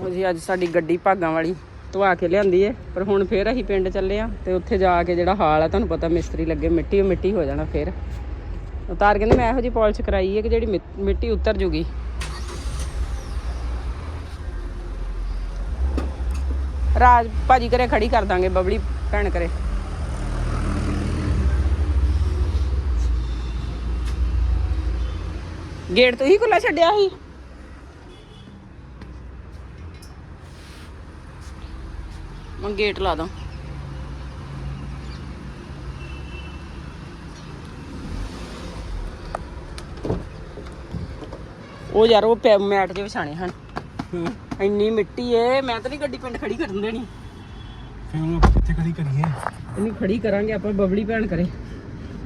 ਉਹ ਜੀ ਅੱਜ ਸਾਡੀ ਗੱਡੀ ਭਾਗਾਂ ਵਾਲੀ ਧਵਾ ਕੇ ਲਿਆਂਦੀ ਏ, ਪਰ ਹੁਣ ਫੇਰ ਅਸੀਂ ਪਿੰਡ ਚੱਲੇ ਆ ਤੇ ਉੱਥੇ ਜਾ ਕੇ ਜਿਹੜਾ ਹਾਲ ਆ, ਤੁਹਾਨੂੰ ਪਤਾ ਮਿਸਤਰੀ ਲੱਗੇ, ਮਿੱਟੀ ਮਿੱਟੀ ਹੋ ਜਾਣਾ ਫੇਰ। ਉਤਾਰ ਕਹਿੰਦੇ ਮੈਂ ਇਹੋ ਜੀ ਪਾਲਿਸ਼ ਕਰਾਈ ਏ ਕਿ ਜਿਹੜੀ ਮਿੱਟੀ ਉਤਰ ਜੂਗੀ। ਰਾਜ, ਭਾਜੀ ਕਰੇ ਖੜੀ ਕਰ ਦਾਂਗੇ, ਬਬਲੀ ਭੈਣ ਕਰੇ ਗੇਟ ਤੋਂ ਹੀ ਖੁੱਲਾ ਛੱਡਿਆ ਸੀ? ਮੈਂ ਗੇਟ ਲਾ ਦਾਂ। ਉਹ ਯਾਰ ਉਹ ਪੈ- ਮੈਟ ਜੇ ਵਿਛਾਣੇ ਹਨ। ਇੰਨੀ ਮਿੱਟੀ ਏ ਮੈਂ ਤਾਂ ਨਹੀਂ ਗੱਡੀ ਪਿੰਡ ਖੜੀ ਕਰਨ ਦੇਣੀ। ਫਿਰ ਆਪਾਂ ਕਿੱਥੇ ਖੜੀ ਕਰੀਏ? ਇਹਨੂੰ ਖੜੀ ਕਰਾਂਗੇ ਆਪਾਂ ਬਬਲੀ ਭੈਣ ਕਰੇ।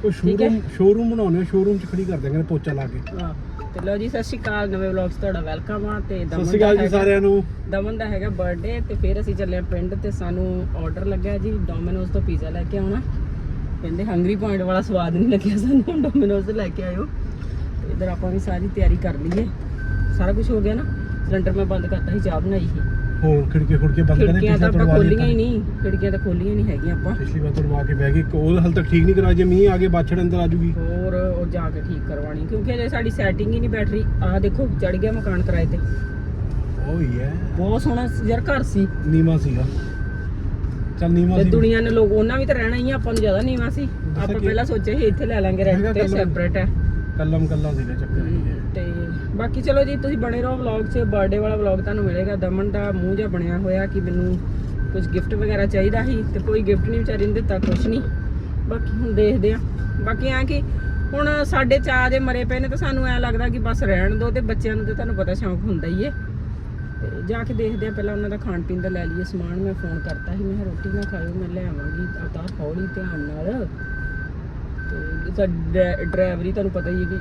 ਉਹ ਸ਼ੋਰੂਮ ਸ਼ੋਰੂਮ ਬਣਾਉਣੇ ਸ਼ੋਰੂਮ 'ਚ ਖੜੀ ਕਰ ਦਿਆਂਗੇ ਪੋਚਾ ਲਾ ਕੇ। ਹਾਂ। ਤੇ ਲਓ ਜੀ ਸਤਿ ਸ਼੍ਰੀ ਅਕਾਲ ਨਵੇਂ ਵਲੌਗ 'ਚ ਤੁਹਾਡਾ ਵੈਲਕਮ ਆ ਤੇ ਸਤਿ ਦਮਨ ਸ਼੍ਰੀ ਅਕਾਲ ਜੀ ਸਾਰਿਆਂ ਨੂੰ। ਦਮਨ ਦਾ ਹੈਗਾ ਬਰਥਡੇ ਤੇ ਫਿਰ ਅਸੀਂ ਚੱਲੇ ਆਂ ਪਿੰਡ ਤੇ ਸਾਨੂੰ ਆਰਡਰ ਲੱਗਿਆ ਜੀ ਡੋਮਿਨੋਜ਼ ਤੋਂ ਪੀਜ਼ਾ ਲੈ ਕੇ ਆਉਣਾ। ਕਹਿੰਦੇ ਹੰਗਰੀ ਪੁਆਇੰਟ ਵਾਲਾ ਸਵਾਦ ਨਹੀਂ ਲੱਗਿਆ ਸਾਨੂੰ ਡੋਮਿਨੋਜ਼ ਤੋਂ ਲੈ ਕੇ ਆਇਓ। ਇਧਰ ਆਪਾਂ ਵੀ ਸਾਰੀ ਤਿਆਰੀ ਕਰ ਲਈਏ। ਸਾਰਾ ਕੁਝ ਹੋ ਗਿਆ ਨਾ? ਸਿਲੰਡਰ ਮੈਂ ਬੰਦ ਕਰਤਾ ਸੀ ਚਾਹ ਬਣਾਈ ਸੀ। ਹੋਰ ਖਿੜਕੀ ਖੁੜਕੀ ਬੰਦ ਕਰੇ ਖਿੜਕੀਆਂ ਤਾਂ ਆਪਾਂ ਖੋਲੀਆਂ ਹੀ ਨਹੀਂ ਖਿੜਕੀਆਂ ਤਾਂ ਖੋਲੀਆਂ ਨਹੀਂ ਹੈਗੀਆਂ ਆਪਾਂ। ਪਿਛਲੀ ਵਾਰ ਤੜਵਾ ਕੇ ਬਹਿ ਗਏ ਕੋਲ ਹਾਲ ਤੱਕ ਠੀਕ ਨਹੀਂ ਕਰਾ ਜੇ ਮੀਂਹ ਆ ਕੇ ਬਾਛੜ ਅੰਦਰ ਆ ਜੂਗੀ। ਹੋਰ ਉਹ ਜਾ ਕੇ ਠੀਕ ਕਰਵਾਣੀ ਕਿਉਂਕਿ ਅਜੇ ਸਾਡੀ ਸੈਟਿੰਗ ਹੀ ਨਹੀਂ ਬੈਟਰੀ ਆਹ ਦੇਖੋ ਚੜ ਗਿਆ ਮਕਾਨ ਕਿਰਾਏ ਤੇ। ਉਹ ਹੀ। ਹੈ ਬਹੁਤ ਸੋਹਣਾ ਯਾਰ ਘਰ ਸੀ। ਨੀਮਾ ਸੀਗਾ। ਚੱਲ ਤੇ ਸੀ। ਦੁਨੀਆ ਨੇ ਲੋਕ ਉਹਨਾਂ ਵੀ ਤਾਂ ਰਹਿਣਾ ਹੀ ਆ, ਆਪਾਂ ਨੂੰ ਜ਼ਿਆਦਾ ਨੀਵਾ ਸੀ। ਆਪਾਂ ਕਿ- ਪਹਿਲਾਂ ਸੋਚਿਆ ਸੀ ਇੱਥੇ ਲੈ ਲਾਂਗੇ ਰੈਂਟ ਤੇ। ਸੈਪਰੇਟ ਹੈ। ਕੱਲਮ ਕੱਲਾ ਸੀਗਾ ਚੱਕਰ। ਹੈ ਬਾਕੀ ਚਲੋ ਜੀ, ਤੁਸੀਂ ਬਣੇ ਰਹੋ ਵਲੌਗ 'ਚ। ਬਰਥਡੇ ਵਾਲਾ ਵਲੌਗ ਤੁਹਾਨੂੰ ਮਿਲੇਗਾ। ਦਮਨ ਦਾ ਮੂੰਹ ਜਿਹਾ ਬਣਿਆ ਹੋਇਆ ਕਿ ਮੈਨੂੰ ਕੁਝ ਗਿਫਟ ਵਗੈਰਾ ਚਾਹੀਦਾ ਸੀ ਤੇ ਕੋਈ ਗਿਫਟ ਨਹੀਂ ਵਿਚਾਰੀ ਨੇ ਦਿੱਤਾ ਕੁਝ ਨਹੀਂ। ਬਾਕੀ ਹੁਣ ਦੇਖਦੇ ਆ ਬਾਕੀ ਐ ਕਿ ਹੁਣ ਸਾਡੇ ਚਾਹ ਦੇ ਮਰੇ ਪਏ ਨੇ ਤਾਂ ਸਾਨੂੰ ਐ ਲੱਗਦਾ ਕਿ ਬਸ ਰਹਿਣ ਦਿਓ ਤੇ ਬੱਚਿਆਂ ਨੂੰ ਤੇ ਤੁਹਾਨੂੰ ਪਤਾ ਸ਼ੌਂਕ ਹੁੰਦਾ ਹੀ ਏ ਤੇ ਜਾ ਕੇ ਦੇਖਦੇ ਆ ਪਹਿਲਾਂ ਉਹਨਾਂ ਦਾ ਖਾਣ ਪੀਣ ਦਾ ਲੈ ਲਈਏ ਸਮਾਨ। ਮੈਂ ਫੋਨ ਕਰਤਾ ਸੀ, ਮੈਂ ਕਿਹਾ ਰੋਟੀ ਨਾ ਖਾਇਓ, ਮੈਂ ਲੈ ਆਵਾਂਗੀ। ਤਾਂ ਹੌਲੀ ਧਿਆਨ ਨਾਲ। ਤੇ ਸਾਡੀ ਡਰਾਈਵਰੀ ਤੁਹਾਨੂੰ ਪਤਾ ਹੀ ਹੈ ਕਿ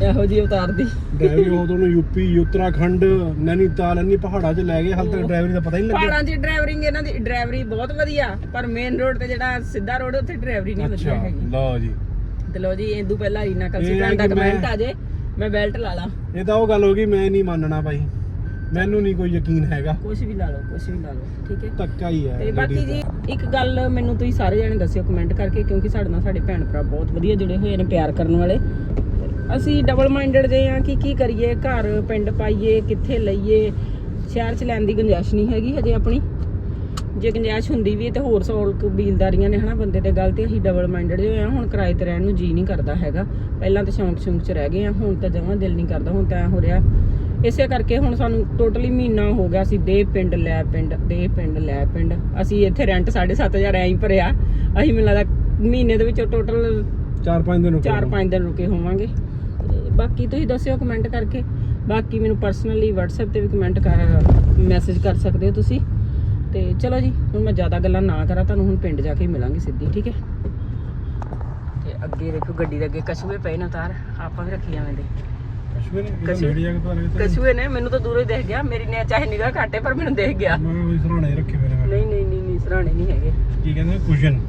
ਇਹੋ ਜਿਹੀ ਉਤਾਰਦੀ ਡਰਾਈਵਰੀ ਉਹ ਤੁਹਾਨੂੰ ਯੂਪੀ ਉੱਤਰਾਖੰਡ ਨੈਨੀਤਾਲ ਇੰਨੀ ਪਹਾੜਾਂ 'ਚ ਲੈ ਗਏ ਹਾਲ ਤੱਕ ਡਰਾਈਵਰੀ ਦਾ ਪਤਾ ਹੀ ਨਹੀਂ ਲੱਗਿਆ। ਪਹਾੜਾਂ 'ਚ ਡਰਾਈਵਰਿੰਗ ਇਹਨਾਂ ਦੀ ਡਰਾਈਵਰੀ ਬਹੁਤ ਵਧੀਆ ਪਰ ਮੇਨ ਰੋਡ ਤੇ ਜਿਹੜਾ ਸਿੱਧਾ ਰੋਡ ਉੱਥੇ ਡਰਾਈਵਰੀ ਨਹੀਂ ਵਧੀਆ ਅੱਛਾ ਹੈਗੀ। ਲਓ ਜੀ। ਤੇ ਲੋ ਜੀ ਇਦੋਂ ਪਹਿਲਾਂ ਹੈ ਭੈਣ ਦਾ ਕਮੈਂਟ ਆ ਜੇ ਮੈਂ ਬੈਲਟ ਲਾ ਲਾਂ। ਇਹ ਤਾਂ ਉਹ ਗੱਲ ਹੋ ਗਈ ਮੈਂ ਨਹੀਂ ਮੰਨਣਾ ਭਾਈ। ਮੈਨੂੰ ਨਹੀਂ ਕੋਈ ਯਕੀਨ ਹੈਗਾ। ਕੁਝ ਵੀ ਲਾ ਲਓ ਕੁਝ ਵੀ ਲਾ ਲਓ ਠੀਕ ਹੈ? ਧੱਕਾ ਹੀ ਹੈ ਤੇ ਬਾਕੀ ਜੀ। ਇੱਕ ਗੱਲ ਮੈਨੂੰ ਤੁਸੀਂ ਸਾਰੇ ਜਣੇ ਦੱਸਿਓ ਕਮੈਂਟ ਕਰਕੇ ਕਿਉਂਕਿ ਸਾਡੇ ਨਾਲ ਸਾਡੇ ਭੈਣ ਭਰਾ ਬਹੁਤ ਵਧੀਆ ਜੁੜੇ ਹੋਏ ਨੇ ਪਿਆਰ ਕਰਨ ਵਾਲੇ। ਅਸੀਂ ਡਬਲ ਮਾਈਂਡਡ ਜੇ ਆ ਕਿ ਕੀ ਕਰੀਏ ਘਰ ਪਿੰਡ ਪਾਈਏ ਕਿੱਥੇ ਲਈਏ। ਸ਼ਹਿਰ ਚ ਲੈਣ ਦੀ ਗੁੰਜਾਇਸ਼ ਨਹੀਂ ਹੈਗੀ ਹਜੇ ਆਪਣੀ। ਜੇ ਗੁੰਜਾਇਸ਼ ਹੁੰਦੀ ਵੀ ਤੇ ਹੋਰ ਸੌਲ ਕਬੀਲਦਾਰੀਆਂ ਨੇ ਹਨਾ ਬੰਦੇ ਤੇ ਗੱਲ ਤੇ ਅਸੀਂ ਡਬਲ ਮਾਈਂਡਡ ਜੇ ਆ ਹੁਣ ਕਿਰਾਏ ਤੇ ਰਹਿਣ ਨੂੰ ਜੀ ਨਹੀਂ ਕਰਦਾ ਹੈਗਾ। ਪਹਿਲਾਂ ਤਾਂ ਸ਼ੌਂਕ ਸ਼ੌਂਕ ਚ ਰਹਿ ਗਏ ਆ ਹੁਣ ਤਾਂ ਜਮਾਂ ਦਿਲ ਨਹੀਂ ਕਰਦਾ ਹੁਣ ਤਾਂ ਹੋ ਰਿਹਾ। ਇਸੇ ਕਰਕੇ ਹੁਣ ਸਾਨੂੰ ਟੋਟਲੀ ਮਹੀਨਾ ਹੋ ਗਿਆ ਸੀ ਦੇ ਪਿੰਡ ਲੈ ਪਿੰਡ ਦੇ ਪਿੰਡ ਲੈ ਪਿੰਡ। ਅਸੀਂ ਇੱਥੇ ਰੈਂਟ 7500 ਐਂ ਹੀ ਭਰਿਆ। ਅਸੀਂ ਮੈਨੂੰ ਲੱਗਦਾ ਮਹੀਨੇ ਦੇ ਵਿੱਚੋਂ ਟੋਟਲ ਚਾਰ ਪੰਜ ਦਿਨ ਰੁਕੋ 4-5 ਦਿਨ ਰੁਕੇ ਹੋਵਾਂਗੇ। ਬਾਕੀ ਤੁਸੀਂ ਦੱਸਿਓ ਕਮੈਂਟ ਕਰਕੇ। ਬਾਕੀ ਮੈਨੂੰ ਪਰਸਨਲੀ WhatsApp ਤੇ ਵੀ ਕਮੈਂਟ ਕਰ ਮੈਸੇਜ ਕਰ ਸਕਦੇ ਹੋ ਤੁਸੀਂ। ਤੇ ਚਲੋ ਜੀ ਹੁਣ ਮੈਂ ਜ਼ਿਆਦਾ ਗੱਲਾਂ ਨਾ ਕਰਾਂ ਤੁਹਾਨੂੰ ਹੁਣ ਪਿੰਡ ਜਾ ਕੇ ਮਿਲਾਂਗੇ ਸਿੱਧੀ ਠੀਕ ਹੈ? ਤੇ ਅੱਗੇ ਦੇਖੋ ਗੱਡੀ ਦੇ ਅੱਗੇ ਕਛੂਏ ਪਏ ਨੇ ਤਾਰ ਆਪਾਂ ਵੀ ਰੱਖੀ ਜਾਵੇਂ ਦੇ। ਕਸ਼ਮੀਰ ਨੇ? ਕਸ਼ਮੀਰ- ਨੇੜੇ ਜਾ ਕੇ ਪਤਾ ਲੱਗਦਾ ਕਛੂਏ ਨੇ? ਮੈਨੂੰ ਤਾਂ ਦੂਰੋਂ ਹੀ ਦਿਖ ਗਿਆ ਮੇਰੀ ਨੇ ਚਾਹੇ ਨਿਗਾਹ ਘਾਟੇ ਪਰ ਮੈਨੂੰ ਦਿਖ ਗਿਆ। ਮੈਂ ਉਹ ਸਰਾਣੇ ਰੱਖੇ ਮੇਰੇ ਨਾਲ ਨਹੀਂ ਨਹੀਂ ਨਹੀਂ ਨਹੀਂ ਸਰਾਣੇ ਨਹੀਂ ਹੈਗੇ। ਕੀ ਕਹਿੰਦੇ ਕੁਸ਼ਨ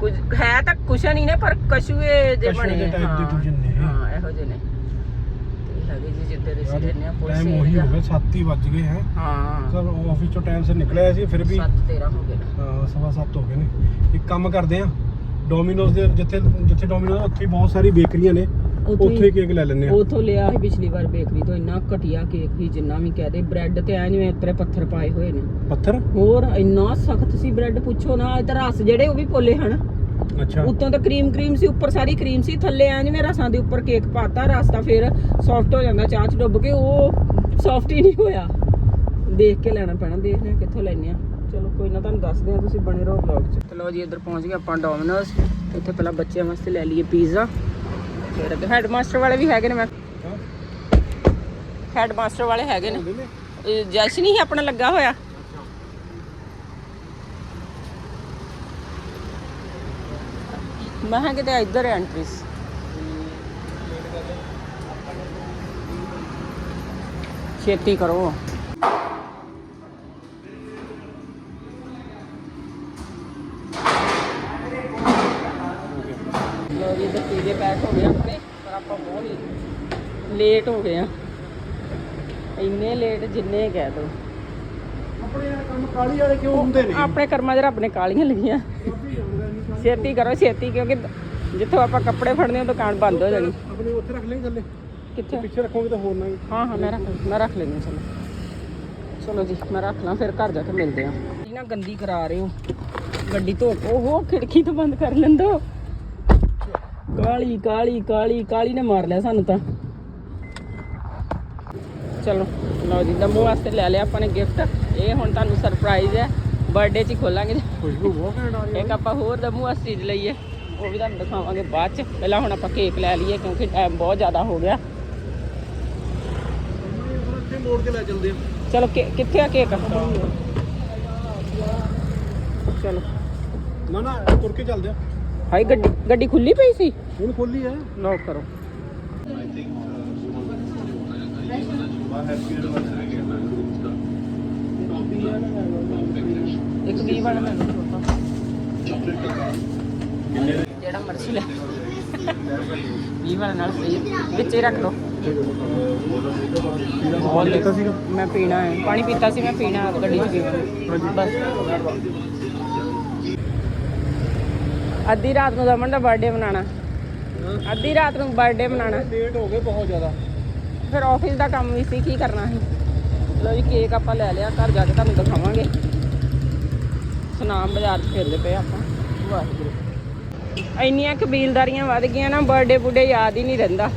ਕੁਝ ਹੈ ਤਾਂ ਕੁਸ਼ਨ ਹੀ ਨੇ ਪਰ ਕਛੂਏ ਜੇ ਕਛੂਏ ਬਣੇ ਦੇ ਦੇ ਹਾਂ, ਕੁਸ਼ਨ ਨੇ ਇਹ। ਹਾਂ ਇਹੋ ਜਿਹੇ ਨੇ ਤੇ ਹੈਗੇ ਜੀ ਜਿੱਦੇ ਦੇ ਸੀ ਰਹਿੰਦੇ ਆ ਪੁਲਿਸ ਟਾਈਮ ਉਹੀ ਹੋ ਗਿਆ 7 ਹੀ ਵੱਜ ਗਏ ਹੈ। ਹਾਂ। ਸਰ ਆਫਿਸ ਚੋਂ ਟਾਈਮ ਸਿਰ ਨਿਕਲਿਆ ਸੀ ਫਿਰ ਵੀ 7 13 ਹੋ ਗਏ ਨੇ। ਹਾਂ, ਸਵਾ ਸੱਤ ਹੋ ਗਏ ਨੇ। ਇੱਕ ਕੰਮ ਕਰਦੇ ਆ ਡੋਮਿਨੋਜ਼ ਦੇ ਜਿੱਥੇ ਜਿੱਥੇ ਡੋਮਿਨੋਜ਼ ਉੱਥੇ ਹੀ ਬਹੁਤ ਸਾਰੀ ਬੇਕਰੀਆਂ ਨੇ। ਉੱਥੋਂ ਹੀ- ਉੱਥੇ ਹੀ ਕੇਕ ਲੈ ਲੈਂਦੇ ਆ ਉਥੋਂ ਲਿਆ ਸੀ ਪਿਛਲੀ ਵਾਰ ਬੇਕਰੀ ਤੋਂ ਇੰਨਾ ਘਟੀਆ ਕੇਕ ਸੀ ਜਿੰਨਾ ਵੀ ਕਹਦੇ ਬ੍ਰੈਡ ਤੇ ਐ ਜਿਵੇਂ ਪੱਥਰ ਪਾਏ ਹੋਏ ਨੇ। ਪੱਥਰ? ਹੋਰ ਇੰਨਾ ਸਖਤ ਸੀ ਬ੍ਰੈਡ ਪੁੱਛੋ ਨਾ ਇਹ ਤਾਂ ਰਸ ਜਿਹੜੇ ਉਹ ਵੀ ਪੋਲੇ ਹਨ। ਅੱਛਾ। ਉੱਤੋਂ ਤਾਂ ਕਰੀਮ ਕਰੀਮ ਸੀ ਉੱਪਰ ਸਾਰੀ ਕਰੀਮ ਸੀ ਥੱਲੇ ਐ ਜਿਵੇਂ ਰਸਾਂ ਦੇ ਉੱਪਰ ਕੇਕ ਪਾਤਾ ਰਸ ਤਾਂ ਫਿਰ ਸੌਫਟ ਹੋ ਜਾਂਦਾ ਚਾਹ ਚ ਡੁੱਬ ਕੇ ਉਹ ਸੌਫਟ ਹੀ ਨਹੀਂ ਹੋਇਆ। ਦੇਖ ਕੇ ਲੈਣਾ ਪੈਣਾ ਦੇਖਦੇ ਹਾਂ ਕਿੱਥੋਂ ਲੈਣੇ ਆ। ਚਲੋ ਕੋਈ ਨਾ ਤੁਹਾਨੂੰ ਦੱਸਦੇ ਆ ਤੁਸੀਂ ਬਣੇ ਰਹੋ ਵਲੌਗ 'ਚ। ਚਲੋ ਜੀ ਇੱਧਰ ਪਹੁੰਚ ਗਏ ਆਪਾਂ ਡੋਮਿਨੋਜ਼ ਇੱਥੇ ਪਹਿਲਾਂ ਬੱਚਿਆਂ ਵਾਸਤੇ ਲੈ ਲਈਏ ਪੀਜ਼ਾ ਫਿਰ ਅੱਗੇ ਹੈਡਮਾਸਟਰ ਵਾਲੇ ਵੀ ਹੈਗੇ ਨੇ ਮੈਂ ਹੈਡਮਾਸਟਰ ਵਾਲੇ ਹੈਗੇ ਨੇ। ਇਹ ਜਸ਼ਨ ਹੀ ਆਪਣਾ ਲੱਗਾ ਹੋਇਆ। ਮੈਂ ਕਿਹਾ ਕਿਤੇ ਇੱਧਰ ਐਂਟਰੀਸ ਛੇਤੀ ਕਰੋ। ਲੋ ਜੀ ਤੇ ਪੀਜ਼ੇ ਪੈਕ ਹੋ ਗਏ ਆਪਣੇ ਪਰ ਆਪਾਂ ਬਹੁਤ ਹੀ ਲੇਟ ਹੋ ਗਏ ਆ। ਇੰਨੇ ਲੇਟ ਜਿੰਨੇ ਕਹਿ ਦੋ। ਆਪਣੇ ਯਾਰ ਕੰਮ ਕਾਲੀ ਵਾਲੇ ਕਿਉਂ ਹੁੰਦੇ ਨੇ? ਆਪਣੇ ਕਰਮਾਂ 'ਚ ਰੱਬ ਨੇ ਕਾਲੀਆਂ ਲੱਗੀਆਂ। ਛੇਤੀ ਕਰੋ ਛੇਤੀ ਕਿਉਂਕਿ ਜਿੱਥੋਂ ਆਪਾਂ ਕੱਪੜੇ ਫੜਨੇ ਉਹ ਦੁਕਾਨ ਬੰਦ ਹੋ ਜਾਣੀ। ਆਪਣੇ ਉੱਥੇ ਰੱਖ ਲੈਂਗੇ ਥੱਲੇ? ਕਿੱਥੇ? ਪਿੱਛੇ ਰੱਖੋਗੇ ਤਾਂ ਹੋਰ ਨਾ ਹਾਂ। ਹਾਂ ਮੈਂ ਰੱਖ ਮੈਂ ਰੱਖ ਲੈਂਦੀ ਹਾਂ, ਚਲੋ। ਚਲੋ ਜੀ ਮੈਂ ਰੱਖ ਲਾਂ ਫਿਰ ਘਰ ਜਾ ਕੇ ਮਿਲਦੇ ਆ ਇਹ ਨਾ ਗੰਦੀ ਕਰਾ ਰਹੇ ਹੋ। ਗੱਡੀ ਧੋ ਓਹੋ ਖਿੜਕੀ ਤੋਂ ਬੰਦ ਕਰ ਲੈਂਦੋ ਕਾਲੀ ਕਾਲੀ ਕਾਲੀ ਕਾਲੀ ਨੇ ਮਾਰ ਲਿਆ ਸਾਨੂੰ ਤਾਂ। ਚਲੋ ਲਓ ਜੀ ਦਮੂ ਵਾਸਤੇ ਲੈ ਲਿਆ ਆਪਾਂ ਨੇ ਗਿਫਟ ਇਹ ਹੁਣ ਤੁਹਾਨੂੰ ਸਰਪ੍ਰਾਈਜ਼ ਹੈ। ਬਰਥਡੇ 'ਚ ਹੀ ਖੋਲਾਂਗੇ ਖੁਸ਼ਬੂ ਬਹੁਤ ਘੈਂਟ ਆ ਰਹੀ ਇੱਕ ਆਪਾਂ ਹੋਰ ਦਮੂ ਵਾਸਤੇ ਚੀਜ਼ ਲਈ ਹੈ ਉਹ ਵੀ ਤੁਹਾਨੂੰ ਦਿਖਾਵਾਂਗੇ ਬਾਅਦ 'ਚ ਪਹਿਲਾਂ ਹੁਣ ਆਪਾਂ ਕੇਕ ਲੈ ਲਈਏ ਕਿਉਂਕਿ ਟਾਈਮ ਬਹੁਤ ਜ਼ਿਆਦਾ ਹੋ ਗਿਆ ਇੱਥੇ ਮੋੜ ਕੇ ਲੈ ਚੱਲਦੇ ਆ ਚਲੋ ਕਿੱਥੇ ਆ ਕੇਕ ਚਲੋ ਨਾ ਨਾ ਤੁਰ ਕੇ ਚੱਲਦੇ ਆ ਹਾਈ ਗੱਡੀ ਗੱਡੀ ਖੁੱਲੀ ਪਈ ਸੀ ਹੁਣ ਖੋਲੀ ਆ ਲੌਕ ਕਰੋ ਇੱਕ ਵੀ ਵਾਲਾ ਲੈ ਲਓ ਛੋਟਾ। ਜਿਹੜਾ ਮਰਜ਼ੀ ਲੈ ਵੀ ਵਾਲਾ ਨਾਲ ਸਹੀ ਹੈ। ਵਿੱਚ ਹੀ ਰੱਖ ਲਓ। ਬਹੁਤ ਲੈਤਾ ਸੀਗਾ? ਮੈਂ ਪੀਣਾ ਹੈ। ਪਾਣੀ ਪੀਤਾ ਸੀ ਮੈਂ ਪੀਣਾ ਗੱਡੀ 'ਚ ਪੀਣਾ। ਬਸ। ਅੱਧੀ ਰਾਤ ਨੂੰ ਦਮਨ ਦਾ ਬਰਥਡੇ ਮਨਾਣਾ ਅੱਧੀ ਰਾਤ ਨੂੰ ਬਰਥਡੇ ਮਨਾਣਾ ਲੇਟ ਹੋ ਗਏ ਬਹੁਤ ਜ਼ਿਆਦਾ। ਫਿਰ ਆਫਿਸ ਦਾ ਕੰਮ ਵੀ ਸੀ ਕੀ ਕਰਨਾ ਸੀ? ਲੋ ਜੀ ਕੇਕ ਆਪਾਂ ਲੈ ਲਿਆ ਘਰ ਜਾ ਕੇ ਤੁਹਾਨੂੰ ਦਿਖਾਵਾਂਗੇ। ਸੁਨਾਮ ਬਾਜ਼ਾਰ 'ਚ ਫਿਰਦੇ ਪਏ ਆਪਾਂ। ਵਾਹਿਗੁਰੂ ਇੰਨੀਆਂ ਕਬੀਲਦਾਰੀਆਂ ਵੱਧ ਗਈਆਂ ਨਾ ਬਰਥਡੇ ਬੁੱਢੇ ਯਾਦ ਹੀ ਨਹੀਂ ਰਹਿੰਦਾ।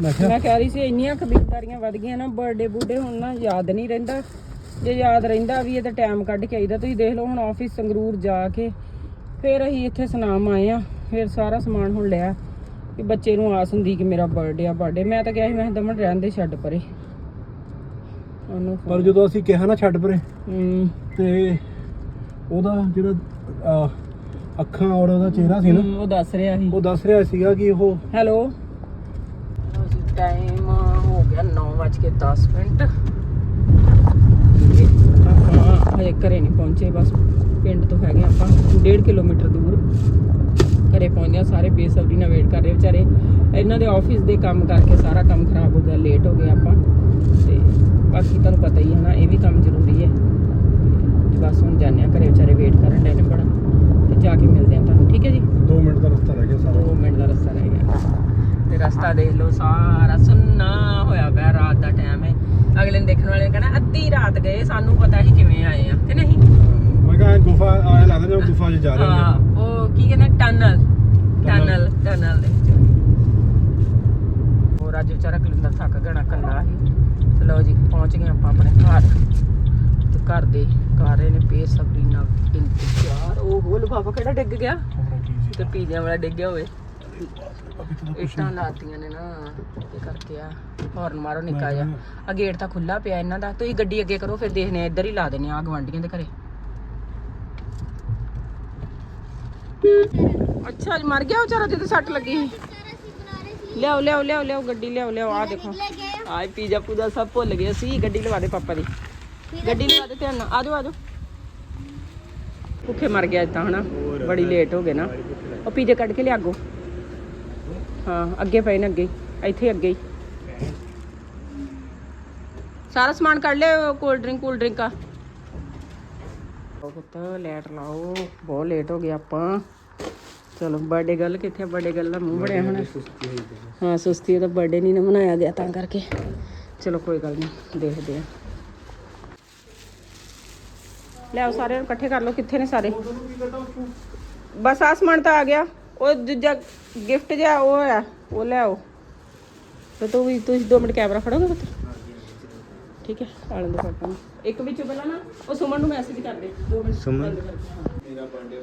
ਮੈਂ ਮੈਂ ਕਹਿ ਰਹੀ ਸੀ ਇੰਨੀਆਂ ਕਬੀਲਦਾਰੀਆਂ ਵੱਧ ਗਈਆਂ ਨਾ ਬਰਥਡੇ ਬੁੱਢੇ ਹੁਣ ਨਾ ਯਾਦ ਨਹੀਂ ਰਹਿੰਦਾ। ਜੇ ਯਾਦ ਰਹਿੰਦਾ ਵੀ ਇਹ ਤਾਂ ਟਾਈਮ ਕੱਢ ਕੇ ਆਈਦਾ। ਤੁਸੀਂ ਦੇਖ ਲਓ ਹੁਣ ਆਫਿਸ ਸੰਗਰੂਰ ਜਾ ਕੇ ਫਿਰ ਅਸੀਂ ਇੱਥੇ ਸੁਨਾਮ ਆਏ ਆ ਫਿਰ ਸਾਰਾ ਸਮਾਨ ਹੁਣ ਲਿਆ। ਕਿ ਬੱਚੇ ਨੂੰ ਆਸ ਹੁੰਦੀ ਕਿ ਮੇਰਾ ਬਰਥਡੇ ਆ ਬਰਥਡੇ ਮੈਂ ਤਾਂ ਕਿਹਾ ਸੀ ਮੈਂ ਕਿਹਾ ਦਮਨ ਰਹਿਣ ਦੇ ਛੱਡ ਪਰੇ। ਉਹਨੂੰ ਪਰ ਜਦੋਂ ਅਸੀਂ ਕਿਹਾ ਨਾ ਛੱਡ ਪਰੇ ਹਮ, ਤੇ ਉਹਦਾ ਜਿਹੜਾ ਅਹ, ਅੱਖਾਂ ਔਰ ਉਹਦਾ ਚਿਹਰਾ ਸੀ ਨਾ ਹਮ, ਉਹ ਦੱਸ ਰਿਹਾ ਸੀ। ਉਹ ਦੱਸ ਰਿਹਾ ਸੀਗਾ ਕਿ ਉਹ ਹੈਲੋ? ਟਾਈਮ ਹੋ ਗਿਆ 9:10 ਮਿੰਟ। ਹਜੇ ਘਰੇ ਨਹੀਂ ਪਹੁੰਚੇ ਬਸ ਪਿੰਡ ਤੋਂ ਹੈਗੇ ਆਪਾਂ 1.5 ਕਿਲੋਮੀਟਰ ਦੂਰ। ਘਰੇ ਪਹੁੰਚਿਆ ਸਾਰੇ ਬੇਸਬਰੀ ਨਾਲ ਵੇਟ ਕਰ ਰਹੇ ਵਿਚਾਰੇ। ਇਹਨਾਂ ਦੇ ਆਫਿਸ ਦੇ ਕੰਮ ਕਰਕੇ ਸਾਰਾ ਕੰਮ ਖਰਾਬ ਹੋ ਗਿਆ ਲੇਟ ਹੋ ਗਏ ਆਪਾਂ। ਤੇ ਬਾਕੀ ਤੁਹਾਨੂੰ ਪਤਾ ਹੀ ਹੈ ਨਾ ਇਹ ਵੀ ਕੰਮ ਜ਼ਰੂਰੀ ਹੈ। ਤੇ ਬਸ ਹੁਣ ਜਾਂਦੇ ਆ ਘਰੇ ਵਿਚਾਰੇ ਵੇਟ ਕਰਨ ਦੇ ਨੇ ਬੜਾ। ਤੇ ਜਾ ਕੇ ਮਿਲਦੇ ਆ ਤੁਹਾਨੂੰ ਠੀਕ ਹੈ ਜੀ? 2 ਮਿੰਟ ਦਾ ਰਸਤਾ ਰਹਿ ਗਿਆ ਸਾਰਾ। 2 ਮਿੰਟ ਦਾ ਰਸਤਾ ਰਹਿ ਗਿਆ। ਤੇ ਰਸਤਾ ਦੇਖ ਲਓ ਸਾਰਾ ਸੁੰਨਾ ਹੋਇਆ ਪਿਆ ਰਾਤ ਦਾ ਟਾਈਮ ਹੈ। ਅਗਲੇ ਨੂੰ ਦੇਖਣ ਵਾਲੇ ਨੇ ਕਹਿਣਾ ਅੱਧੀ ਰਾਤ ਗਏ ਸਾਨੂੰ ਪਤਾ ਹੀ ਕਿਵੇਂ ਆਏ ਆ ਕਿ ਨਹੀਂ? ਮੈਂ ਕਿਹਾ ਐਂ ਗੁਫਾ ਆਇਆ ਲੱਗਦਾ ਜਿਵੇਂ ਗੁਫਾ 'ਚ ਜਾ ਰਹੇ ਹਾਂ ਨੇ ਉਹ ਕੀ ਕਹਿੰਦੇ ਟਨਲ। ਟਨਲ। ਟਨਲ ਦੇ ਵਿੱਚ। ਹੋਰ ਅੱਜ ਵਿਚਾਰਾ ਕਲਿੰਦਰ ਥੱਕ ਗਣਾ ਕੱਲਾ ਸੀ ਤੇ ਲਓ ਜੀ ਪਹੁੰਚ ਗਏ ਆਪਾਂ ਆਪਣੇ ਘਰ। ਤੇ ਘਰ ਦੇ ਕਰ ਰਹੇ ਨੇ ਬੇਸਬਰੀ ਨਾਲ ਇੰਤਜ਼ਾਰ। ਉਹ ਹੋ ਲਫਾਫਾ ਕਿਹੜਾ ਡਿੱਗ ਗਿਆ? ਤੇ ਪੀਜ਼ਿਆਂ ਵਾਲਾ ਹੋਵੇ ਅਭੀ ਤਾਂ ਕੁਛ ਇੱਟਾਂ ਲਾਤੀਆਂ ਨੇ ਨਾ ਇਹ ਕਰਕੇ ਆ। ਹੌਰਨ ਮਾਰੋ ਨਿੱਕਾ ਜਿਹਾ। ਆ ਗੇਟ ਤਾਂ ਖੁੱਲਾ ਪਿਆ ਇਹਨਾਂ ਦਾ। ਤੁਸੀਂ ਗੱਡੀ ਅੱਗੇ ਕਰੋ ਫਿਰ ਦੇਖਨੇ ਆ ਇੱਧਰ ਹੀ ਲਾ ਦੇਣੇ ਆ ਗਵਾਂਡੀਆਂ ਦੇ ਘਰੇ। ਅੱਛਾ ਮਰ ਗਿਆ ਵਿਚਾਰਾ ਜਿਹਦੇ ਸੱਟ ਲੱਗੀ ਲਿਆਓ ਲਿਆਓ ਲਿਆਓ ਲਿਆਓ ਗੱਡੀ, ਲਿਆਓ ਲਿਆਓ ਆ ਦੇਖੋ। ਆਏ ਪੀਜ਼ਾ ਪੂਜਾ ਸਭ ਭੁੱਲ ਗਏ ਸੀ ਗੱਡੀ ਲਵਾ ਦੇ ਪਾਪਾ ਦੀ। ਗੱਡੀ ਲਵਾ ਦੇ ਧਿਆਨ ਨਾਲ। ਆ ਜਾਓ ਭੁੱਖੇ ਮਰ ਗਿਆ ਅੱਜ ਤਾਂ ਹਨਾ? ਬੜੀ ਲੇਟ ਹੋ ਗਏ ਨਾ। ਉਹ ਪੀਜ਼ਾ ਕੱਢ ਕੇ ਲਿਆਗੋ। ਹਾਂ, ਅੱਗੇ ਪਏ ਨੇ ਅੱਗੇ। ਇੱਥੇ ਅੱਗੇ ਹੀ। ਸਾਰਾ ਸਮਾਨ ਕੱਢ ਲਿਆ ਕੋਲਡ ਡਰਿੰਕ ਕੋਲਡ ਡਰਿੰਕ ਆ। ਉਹ ਪੁੱਤ ਲੈਟ ਲਾਓ। ਬਹੁਤ ਲੇਟ ਹੋ ਗਏ ਆਪਾਂ। ਚਲੋ ਬਰਥਡੇ ਗੱਲ ਕਿੱਥੇ ਬਰਥਡੇ ਗੱਲ ਦਾ ਮੂੰਹ ਬੜਿਆ ਹੁਣ। ਹਾਂ ਸੁਸਤੀ ਉਹਦਾ ਬਰਥਡੇ ਨਹੀਂ ਨਾ ਮਨਾਇਆ ਗਿਆ ਤਾਂ ਕਰਕੇ। ਚਲੋ ਕੋਈ ਗੱਲ ਨਹੀਂ ਦੇਖਦੇ ਆ। ਲਿਆਓ ਸਾਰੇ ਨੂੰ ਇਕੱਠੇ ਕਰ ਲਓ। ਕਿੱਥੇ ਨੇ ਸਾਰੇ? ਬਸ ਆਹ ਸਮਾਨ ਤਾਂ ਆ ਗਿਆ। ਉਹ ਦੂਜਾ ਗਿਫਟ ਜਿਹਾ ਉਹ ਆ ਉਹ ਲੈ ਆਓ ਤੇ ਤੂੰ ਵੀ ਤੁਸੀਂ 2 ਮਿੰਟ ਕੈਮਰਾ ਫੜੋਗੇ ਪੁੱਤ? ਠੀਕ ਹੈ ਆਲਣ ਦੋ ਪਾਪਾ ਨੂੰ ਇੱਕ ਵਿੱਚ ਪਹਿਲਾਂ ਨਾ ਉਹ ਸੁਮਨ ਨੂੰ ਮੈਸੇਜ ਕਰ ਦੇ 2 ਮਿੰਟ ਸੁਮਨ? ਮੇਰਾ ਬਰਥਡੇ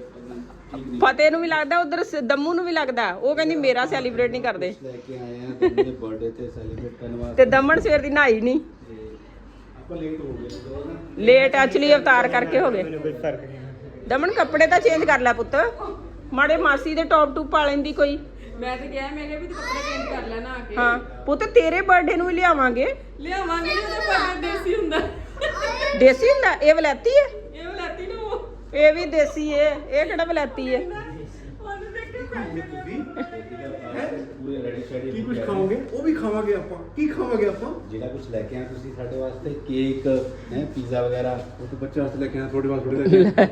ਫਤਿਹ ਨੂੰ ਵੀ ਲੱਗਦਾ ਉਧਰ ਦਮੂ ਨੂੰ ਵੀ ਲੱਗਦਾ। ਉਹ ਕਹਿੰਦੀ ਮੇਰਾ ਸੈਲੀਬ੍ਰੇਟ ਨਹੀਂ ਕਰਦੇ। ਲੈ ਕੇ ਆਏ ਆ ਦਮਨ ਬਰਥਡੇ ਤੇ ਸੈਲੀਬ੍ਰੇਟ ਕਰਨ ਵਾਸਤੇ। ਤੇ ਦਮਨ ਸਵੇਰ ਦੀ ਨਹਾਈ ਨਹੀਂ। ਆਪਾਂ ਲੇਟ ਹੋ ਗਏ ਲੇਟ ਐਕਚੁਅਲੀ ਅਵਤਾਰ ਕਰਕੇ ਹੋ ਗਏ। ਦਮਨ ਕੱਪੜੇ ਤਾਂ ਚੇਂਜ ਕਰ ਲੈ ਪੁੱਤ। ਮਾੜੇ ਮਾਸੀ ਦੇ ਟੌਪ ਟੂਪ ਪਾ ਲੈਂਦੀ ਕੋਈ। ਮੈਂ ਤੇ ਕਿਹਾ ਮੈਂ ਕਿਹਾ ਵੀ ਤੂੰ ਕੱਪੜੇ ਚੇਂਜ ਕਰ ਲੈਣਾ ਆ ਕੇ। ਹਾਂ ਪੁੱਤ ਤੇਰੇ ਬਰਥਡੇ ਨੂੰ ਵੀ ਲਿਆਵਾਂਗੇ। ਲਿਆਵਾਂਗੇ ਨਹੀਂ ਉਹਦਾ ਦੇਸੀ ਹੁੰਦਾ। ਦੇਸੀ ਹੁੰਦਾ? ਇਹ ਵਲੈਤੀ ਹੈ? ਇਹ ਵਲਾਤੀ ਨੂੰ ਉਹ। ਇਹ ਵੀ ਦੇਸੀ ਹੈ। ਇਹ ਕਿਹੜਾ ਵਲੈਤੀ ਹੈ? ਉਹਨੂੰ ਦੇਖ ਕੇ ਖਾ ਕੇ ਪੂਰੇ ਰੈਡੀ ਸ਼ੈਡੀ ਕੀ ਕੁਝ ਖਾਓਗੇ? ਉਹ ਵੀ ਖਾਵਾਂਗੇ ਆਪਾਂ। ਕੀ ਖਾਵਾਂਗੇ ਆਪਾਂ? ਜਿਹੜਾ ਕੁਝ ਲੈ ਕੇ ਆਏ ਤੁਸੀਂ ਸਾਡੇ ਵਾਸਤੇ ਕੇਕ ਹੈ ਪੀਜ਼ਾ ਵਗੈਰਾ। ਉਹ ਤਾਂ ਬੱਚੇ ਵਾਸਤੇ ਲੈ ਕੇ ਆਇਆ ਤੁਹਾਡੇ ਵਾਸਤੇ ਥੋੜੀ ਲੈ ਕੇ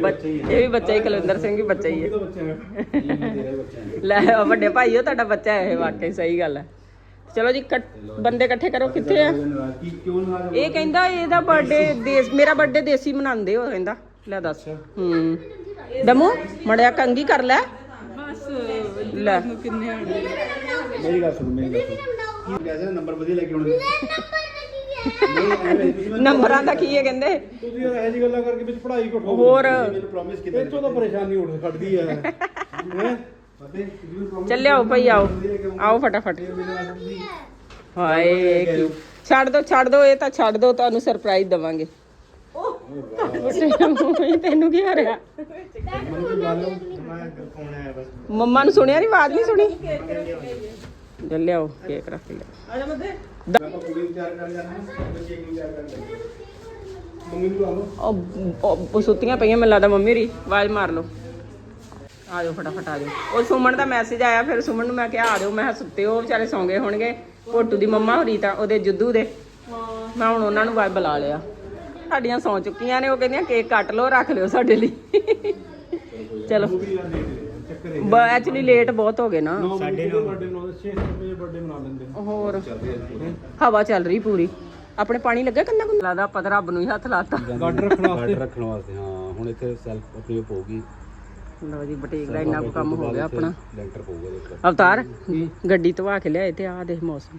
ਬੱਚਾ ਹੀ ਇਹ ਵੀ ਬੱਚਾ ਹੀ ਕੁਲਵਿੰਦਰ ਸਿੰਘ ਵੀ ਬੱਚਾ ਹੀ ਹੈ। ਤਾਂ ਬੱਚਾ ਹੈ। ਹਾਂ ਇਹ ਵੀ ਤੇਰੇ ਬੱਚੇ ਨੇ ਲੈ ਉਹ ਵੱਡੇ ਭਾਈ ਉਹ ਤੁਹਾਡਾ ਬੱਚਾ ਹੈ ਇਹ ਵਾਕਈ ਸਹੀ ਗੱਲ ਹੈ। ਚਲੋ ਜੀ ਇਕੱਠ- ਬੰਦੇ ਇਕੱਠੇ ਕਰੋ ਕਿੱਥੇ ਆ? ਕੀ ਕਿਉਂ ਨਾਰਾਜ਼ ਇਹ ਕਹਿੰਦਾ ਇਹਦਾ ਬਰਥਡੇ ਦੇਸ ਮੇਰਾ ਬਰਥਡੇ ਦੇਸੀ ਮਨਾਉਂਦੇ ਹੋ ਕਹਿੰਦਾ। ਲੈ ਦੱਸ। ਹੂੰ। ਦਮੂ ਮੜਿਆ ਕੰਗੀ ਕਰ ਲੈ। ਬਸ ਲੈ। ਕਿੰਨੇ ਆਣੇ ਮੇਰੀ ਗੱਲ ਸੁਣ ਮੇਰੀ ਗੱਲ ਸੁਣ। ਕੀ ਕਹਿੰਦੇ ਨੰਬਰ ਵਧੀਆ ਲੈ ਕੇ ਆਉਣੇ। ਨਹੀਂ ਐਵੇਂ ਤੁਸੀਂ ਮੈਨੂੰ ਨੰਬਰਾਂ ਦਾ ਕੀ ਹੈ ਕਹਿੰਦੇ? ਤੁਸੀਂ ਯਾਰ ਇਹੋ ਜਿਹੀ ਗੱਲਾਂ ਕਰਕੇ ਵਿੱਚ ਪੜ੍ਹਾਈ ਘਟੋ ਹੋਰ। ਮੈਨੂੰ ਪ੍ਰੋਮਿਸ ਕੀਤਾ ਤੋਂ ਤਾਂ ਪਰੇਸ਼ਾਨੀ ਉੱਠ ਖੜਦੀ ਹੈ? Promise ਚੱਲਿਆਓ ਭਈ ਆਓ। ਆਓ ਫਟਾਫਟ। ਹਾਏ ਛੱਡ ਦੋ ਛੱਡ ਦੋ ਇਹ ਤਾਂ ਛੱਡ ਦੋ ਤੁਹਾਨੂੰ ਸਰਪ੍ਰਾਈਜ਼ ਦਵਾਂਗੇ। ਤੈਨੂੰ ਕੀ ਹੋ ਰਿਹਾ? ਮੰਮਾ ਨੂੰ ਸੁਣਿਆ ਨਹੀਂ ਆਵਾਜ਼ ਨਹੀਂ ਸੁਣੀ? ਚੱਲਿਆਓ ਕੇਕ ਰੱਖ ਲਿਆ। ਮੰਮੀ ਨੂੰ ਲਓ। ਉਹ- ਉਹ ਸੁੱਤੀਆਂ ਪਈਆਂ ਮੈਨੂੰ ਲੱਗਦਾ ਮੰਮੀ ਰੀ ਆਵਾਜ਼ ਮਾਰ ਲਓ। ਆ ਜਾਓ ਫਟਾਫਟ ਆ ਜਾਓ ਉਹ ਸੁਮਨ ਦਾ ਮੈਸੇਜ ਆਇਆ ਫਿਰ ਸੁਮਨ ਨੂੰ ਮੈਂ ਕਿਹਾ ਆ ਜਾਓ ਮੈਂ ਕਿਹਾ ਸੁੱਤੇ ਹੋ ਵਿਚਾਰੇ ਸੌਂ ਗਏ ਹੋਣਗੇ। ਭੋਟੂ ਦੀ ਮੰਮਾ ਹੋਰੀ ਤਾਂ ਉਹਦੇ ਜੁੱਦੂ ਦੇ। ਮੈਂ ਹੁਣ ਉਹਨਾਂ ਨੂੰ ਆਵਾਜ਼ ਬੁਲਾ ਲਿਆ। ਸਾਡੀਆਂ ਸੌਂ ਚੁੱਕੀਆਂ ਨੇ ਉਹ ਕਹਿੰਦੀਆਂ ਕੇਕ ਕੱਟ ਲਓ ਰੱਖ ਲਿਓ ਸਾਡੇ ਲਈ। ਚਲੋ। ਹੈ ਐਕਚੁਅਲੀ ਲੇਟ ਬਹੁਤ ਹੋ ਗਏ ਨਾ। ਸਾਡੇ ਨਾਲ ਬਰਥਡੇ ਮਨਾਉਂਦੇ 6 ਵਜੇ ਬਰਥਡੇ ਮਨਾ ਲੈਂਦੇ ਨੇ। ਹੋਰ। ਹਵਾ ਚੱਲ ਰਹੀ ਪੂਰੀ। ਆਪਣੇ ਪਾਣੀ ਲੱਗਾ ਕੰਨਾ ਕੰਨਾ? ਲੱਗਦਾ ਪਤਾ ਰੱਬ ਨੂੰ ਹੀ ਹੱਥ ਲਾਤਾ। ਗਾਰਡ ਰੱਖਣ ਵਾਸਤੇ। ਗਾਰਡ ਰੱਖਣ ਵਾਸਤੇ ਹਾਂ। ਹੁਣ ਇੱਥੇ ਸੈਲਫ ਆਪਣੀ ਪਊਗੀ ਲਓ ਜੀ ਬਟੇਕ ਦਾ ਇੰਨਾ ਕੁ ਕੰਮ ਹੋ ਗਿਆ ਆਪਣਾ। ਲੈਂਟਰ ਪਊਗਾ ਦੇਖੋ। ਅਵਤਾਰ ਗੱਡੀ ਧਵਾ ਕੇ ਲਿਆਏ ਤੇ ਆਹ ਦੇਖ ਮੌਸਮ।